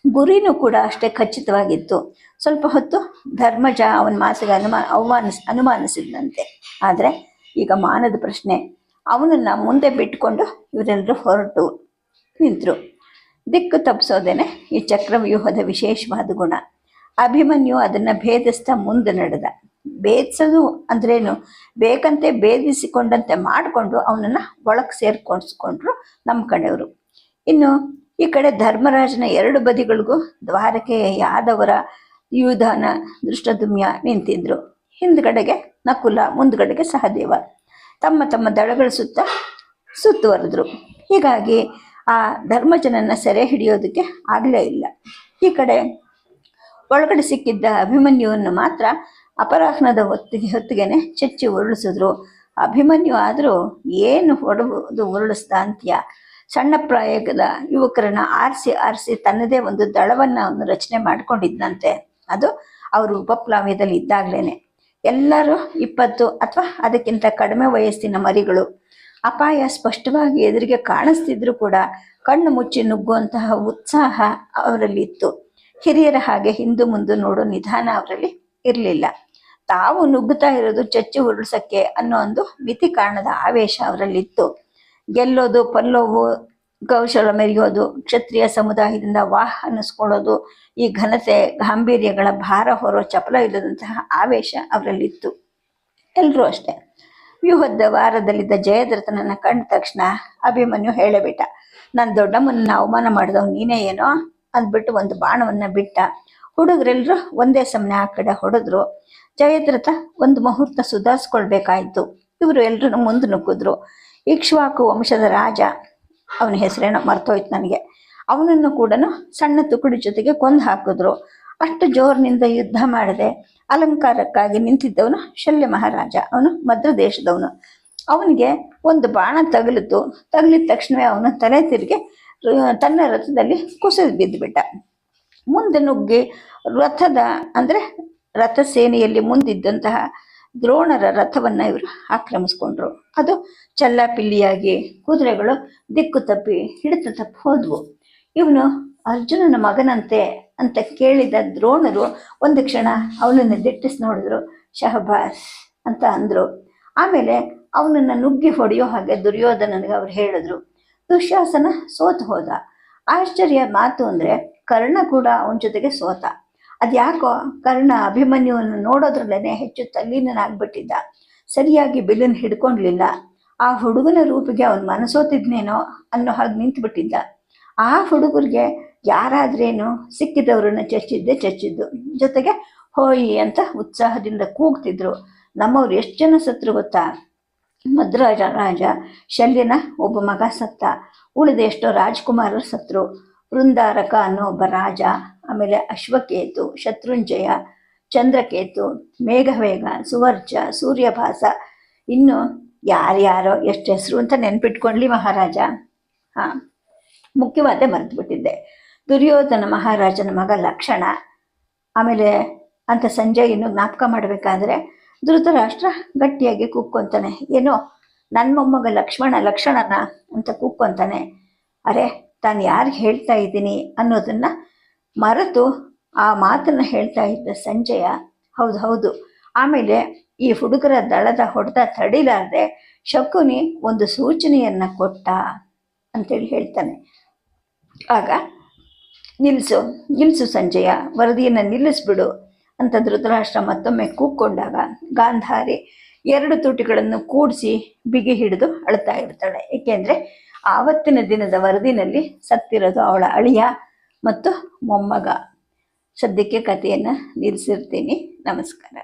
ಗುರಿನೂ ಕೂಡ ಅಷ್ಟೇ ಖಚಿತವಾಗಿತ್ತು. ಸ್ವಲ್ಪ ಹೊತ್ತು ಧರ್ಮಜ ಅವನ ಮಾತಿಗೆ ಅನುಮಾನ ಅವಮಾನಿಸ್ ಅನುಮಾನಿಸಿದಂತೆ ಆದರೆ ಈಗ ಮಾನದ ಪ್ರಶ್ನೆ. ಅವನನ್ನು ಮುಂದೆ ಬಿಟ್ಟುಕೊಂಡು ಇವರೆಲ್ಲರೂ ಹೊರಟು ನಿಂತರು. ದಿಕ್ಕು ತಪ್ಪಿಸೋದೇನೆ ಈ ಚಕ್ರವ್ಯೂಹದ ವಿಶೇಷವಾದ ಗುಣ. ಅಭಿಮನ್ಯು ಅದನ್ನು ಭೇದಿಸ್ತಾ ಮುಂದೆ ನಡೆದ. ಭೇದಿಸೋದು ಅಂದ್ರೇನು? ಬೇಕಂತೆ ಭೇದಿಸಿಕೊಂಡಂತೆ ಮಾಡಿಕೊಂಡು ಅವನನ್ನು ಒಳಗೆ ಸೇರ್ಕೊಡ್ಸ್ಕೊಂಡ್ರು ನಮ್ಮ ಕಡೆಯವರು ಇನ್ನು ಈ ಕಡೆ ಧರ್ಮರಾಜನ ಎರಡು ಬದಿಗಳಿಗೂ ದ್ವಾರಕೆಯ ಯಾದವರ ಯುಧಾನ ದೃಷ್ಟದುಮ್ಯ ನಿಂತಿದ್ರು. ಹಿಂದ್ಗಡೆಗೆ ನಕುಲ, ಮುಂದ್ಗಡೆಗೆ ಸಹದೇವ. ತಮ್ಮ ತಮ್ಮ ದಳಗಳ ಸುತ್ತ ಸುತ್ತುವರೆದ್ರು ಹೀಗಾಗಿ ಆ ಧರ್ಮಜನನ್ನ ಸೆರೆ ಹಿಡಿಯೋದಕ್ಕೆ ಆಗಲೇ ಇಲ್ಲ. ಈ ಕಡೆ ಒಳಗಡೆ ಸಿಕ್ಕಿದ್ದ ಅಭಿಮನ್ಯುವನ್ನು ಮಾತ್ರ ಅಪರಾಹ್ನದ ಹೊತ್ತಿಗೆ ಹೊತ್ತಿಗೆನೆ ಚಚ್ಚಿ ಉರುಳಿಸಿದ್ರು. ಅಭಿಮನ್ಯು ಆದರೂ ಏನು ಹೊಡುವುದು ಉರುಳಿಸ್ತಾ ಅಂತ್ಯ? ಸಣ್ಣ ಪ್ರಾಯದ ಯುವಕರನ್ನ ಆರಿಸಿ ಆರಿಸಿ ತನ್ನದೇ ಒಂದು ದಳವನ್ನು ಅವನು ರಚನೆ ಮಾಡಿಕೊಂಡಿದ್ದಂತೆ ಅದು ಅವರು ಉಪಪ್ಲಾವ್ಯದಲ್ಲಿ ಇದ್ದಾಗಲೇ ಎಲ್ಲರೂ ಇಪ್ಪತ್ತು ಅಥವಾ ಅದಕ್ಕಿಂತ ಕಡಿಮೆ ವಯಸ್ಸಿನ ಮರಿಗಳು. ಅಪಾಯ ಸ್ಪಷ್ಟವಾಗಿ ಎದುರಿಗೆ ಕಾಣಿಸ್ತಿದ್ರು ಕೂಡ ಕಣ್ಣು ಮುಚ್ಚಿ ನುಗ್ಗುವಂತಹ ಉತ್ಸಾಹ ಅವರಲ್ಲಿ ಇತ್ತು ಹಿರಿಯರ ಹಾಗೆ ಹಿಂದೂ ಮುಂದೆ ನೋಡೋ ನಿಧಾನ ಅವರಲ್ಲಿ ಇರಲಿಲ್ಲ. ತಾವು ನುಗ್ಗುತ್ತಾ ಇರೋದು ಚಚ್ಚು ಉರುಳ್ಸಕ್ಕೆ ಅನ್ನೋ ಒಂದು ಮಿತಿ ಕಾರಣದ ಆವೇಶ ಅವರಲ್ಲಿತ್ತು. ಗೆಲ್ಲೋದು, ಪಲ್ಲೋವು ಕೌಶಲ ಮೆರೆಯೋದು, ಕ್ಷತ್ರಿಯ ಸಮುದಾಯದಿಂದ ವಾಹ್ ಅನ್ನಿಸ್ಕೊಳ್ಳೋದು, ಈ ಘನತೆ, ಗಾಂಭೀರ್ಯಗಳ ಭಾರ ಹೊರೋ ಚಪಲ ಇಲ್ಲದಂತಹ ಆವೇಶ ಅವರಲ್ಲಿತ್ತು. ಎಲ್ಲರೂ ಅಷ್ಟೇ. ವ್ಯೂಹದ ವಾರದಲ್ಲಿದ್ದ ಜಯದ್ರಥನನ್ನ ಕಂಡ ತಕ್ಷಣ ಅಭಿಮನ್ಯು ಹೇಳಬಿಟ್ಟ ನನ್ನ ದೊಡ್ಡಮ್ಮನ ಅವಮಾನ ಮಾಡಿದವ್ ನೀನೇ ಏನೋ? ಅಂದ್ಬಿಟ್ಟು ಒಂದು ಬಾಣವನ್ನ ಬಿಟ್ಟ. ಹುಡುಗರೆಲ್ಲರೂ ಒಂದೇ ಸಮನೆ ಆ ಕಡೆ ಹೊಡೆದ್ರು. ಜಯದ್ರಥ ಒಂದು ಮುಹೂರ್ತ ಸುಧಾರಿಸ್ಕೊಳ್ಬೇಕಾಯ್ತು. ಇವರು ಎಲ್ಲರೂ ಮುಂದೆ ನುಗ್ಗಿದ್ರು. ಇಕ್ಷ್ವಾಕು ವಂಶದ ರಾಜ, ಅವನ ಹೆಸರೇನೋ ಮರ್ತೋಯ್ತು ನನಗೆ. ಅವನನ್ನು ಕೂಡ ಸಣ್ಣ ತುಕುಡಿ ಜೊತೆಗೆ ಕೊಂದು ಹಾಕಿದ್ರು. ಅಷ್ಟು ಜೋರಿನಿಂದ ಯುದ್ಧ ಮಾಡದೆ ಅಲಂಕಾರಕ್ಕಾಗಿ ನಿಂತಿದ್ದವನು ಶಲ್ಯ ಮಹಾರಾಜ, ಅವನು ಮದ್ರ ದೇಶದವನು. ಅವನಿಗೆ ಒಂದು ಬಾಣ ತಗಲಿತು ತಗಲಿದ ತಕ್ಷಣವೇ ಅವನು ತಲೆ ತಿರುಗಿ ತನ್ನ ರಥದಲ್ಲಿ ಕುಸಿದು ಬಿದ್ದುಬಿಟ್ಟ. ಮುಂದೆ ನುಗ್ಗಿ ರಥದ, ಅಂದರೆ ರಥ ಸೇನೆಯಲ್ಲಿ ಮುಂದಿದ್ದಂತಹ ದ್ರೋಣರ ರಥವನ್ನ ಇವರು ಆಕ್ರಮಿಸ್ಕೊಂಡ್ರು. ಅದು ಚಲ್ಲಾಪಿಲ್ಲಿಯಾಗಿ ಕುದುರೆಗಳು ದಿಕ್ಕು ತಪ್ಪಿ ಹಿಡಿತ ತಪ್ಪಿ ಹೋದ್ವು. ಇವನು ಅರ್ಜುನನ ಮಗನಂತೆ ಅಂತ ಕೇಳಿದ ದ್ರೋಣರು ಒಂದು ಕ್ಷಣ ಅವನನ್ನು ದಿಟ್ಟಿಸಿ ನೋಡಿದ್ರು. ಶಹಬಾಸ್ ಅಂತ ಅಂದರು. ಆಮೇಲೆ ಅವನನ್ನ ನುಗ್ಗಿ ಹೊಡೆಯೋ ಹಾಗೆ ದುರ್ಯೋಧನನಿಗೆ ಅವ್ರು ಹೇಳಿದ್ರು. ದುಶ್ಯಾಸನ ಸೋತು ಹೋದ. ಆಶ್ಚರ್ಯ ಮಾತು ಅಂದ್ರೆ ಕರ್ಣ ಕೂಡ ಅವನ ಜೊತೆಗೆ ಸೋತ. ಅದ್ಯಾಕೋ ಕರ್ಣ ಅಭಿಮನ್ಯುವನ್ನು ನೋಡೋದ್ರಲ್ಲೇನೆ ಹೆಚ್ಚು ತಲ್ಲೀನಾಗ್ಬಿಟ್ಟಿದ್ದ ಸರಿಯಾಗಿ ಬಿಲ್ಲನ್ ಹಿಡ್ಕೊಂಡ್ಲಿಲ್ಲ ಆ ಹುಡುಗನ ರೂಪಿಗೆ ಅವನ್ ಮನಸೋತಿದ್ನೇನೋ ಅನ್ನೋ ಹಾಗೆ ನಿಂತುಬಿಟ್ಟಿದ್ದ. ಆ ಹುಡುಗರಿಗೆ ಯಾರಾದ್ರೇನು ಸಿಕ್ಕಿದವ್ರನ್ನ ಚಚ್ಚಿದ್ದೆ ಚಚ್ಚಿದ್ದು. ಜೊತೆಗೆ ಹೋಯಿ ಅಂತ ಉತ್ಸಾಹದಿಂದ ಕೂಗ್ತಿದ್ರು. ನಮ್ಮವ್ರು ಎಷ್ಟು ಜನ ಸತ್ರು ಗೊತ್ತಾ? ಮದ್ರಾಜ ರಾಜ ಶಲ್ಯನ ಒಬ್ಬ ಮಗ ಸತ್ತ. ಉಳಿದ ಎಷ್ಟೋ ರಾಜ್ಕುಮಾರರು ಸತ್ರು. ವೃಂದಾರಕ ಅನ್ನೋ ಒಬ್ಬ ರಾಜ, ಆಮೇಲೆ ಅಶ್ವಕೇತು, ಶತ್ರುಂಜಯ, ಚಂದ್ರಕೇತು, ಮೇಘವೇಗ, ಸುವರ್ಜ, ಸೂರ್ಯಭಾಸ. ಇನ್ನು ಯಾರ್ಯಾರೋ ಎಷ್ಟು ಹೆಸರು ಅಂತ ನೆನ್ಪಿಟ್ಕೊಂಡ್ಲಿ ಮಹಾರಾಜ. ಹಾ ಮುಖ್ಯವಾದ ಮರೆತುಬಿಟ್ಟಿದ್ದೆ. ದುರ್ಯೋಧನ ಮಹಾರಾಜನ ಮಗ ಲಕ್ಷಣ. ಆಮೇಲೆ ಅಂತ ಸಂಜೆ ಇನ್ನು ಜ್ಞಾಪಕ ಮಾಡಬೇಕಾದ್ರೆ ಧೃತರಾಷ್ಟ್ರ ಗಟ್ಟಿಯಾಗಿ ಕೂಕ್ಕೊಂತಾನೆ ಏನೋ ನನ್ನ ಮೊಮ್ಮಗ ಲಕ್ಷ್ಮಣ, ಲಕ್ಷಣನ ಅಂತ ಕೂಕ್ಕೊಂತಾನೆ ಅರೆ, ತಾನು ಯಾರಿಗೆ ಹೇಳ್ತಾ ಇದ್ದೀನಿ? ಅನ್ನೋದನ್ನ ಮರೆತು ಆ ಮಾತನ್ನ ಹೇಳ್ತಾ ಇದ್ದ ಸಂಜಯ, ಹೌದು ಹೌದು. ಆಮೇಲೆ ಈ ಹುಡುಗರ ದಳದ ಹೊಡೆದ ತಡಿಲಾರ್ದೆ ಶಕುನಿ ಒಂದು ಸೂಚನೆಯನ್ನ ಕೊಟ್ಟ ಅಂತೇಳಿ ಹೇಳ್ತಾನೆ. ಆಗ ನಿಲ್ಲಿಸು ನಿಲ್ಲಿಸು ಸಂಜಯ, ವರದಿಯನ್ನು ನಿಲ್ಲಿಸ್ಬಿಡು. ಅಂತ ಧೃತರಾಷ್ಟ್ರ ಮತ್ತೊಮ್ಮೆ ಕೂಕ್ಕೊಂಡಾಗ ಗಾಂಧಾರಿ ಎರಡು ತುಟಿಗಳನ್ನು ಕೂಡಿಸಿ ಬಿಗಿ ಹಿಡಿದು ಅಳ್ತಾ ಇರ್ತಾಳೆ. ಏಕೆಂದರೆ ಆವತ್ತಿನ ದಿನದ ವರದಿನಲ್ಲಿ ಸತ್ತಿರೋದು ಅವಳ ಅಳಿಯ ಮತ್ತು ಮೊಮ್ಮಗ. ಸದ್ಯಕ್ಕೆ ಕಥೆಯನ್ನು ನಿಲ್ಲಿಸಿರ್ತೀನಿ. ನಮಸ್ಕಾರ.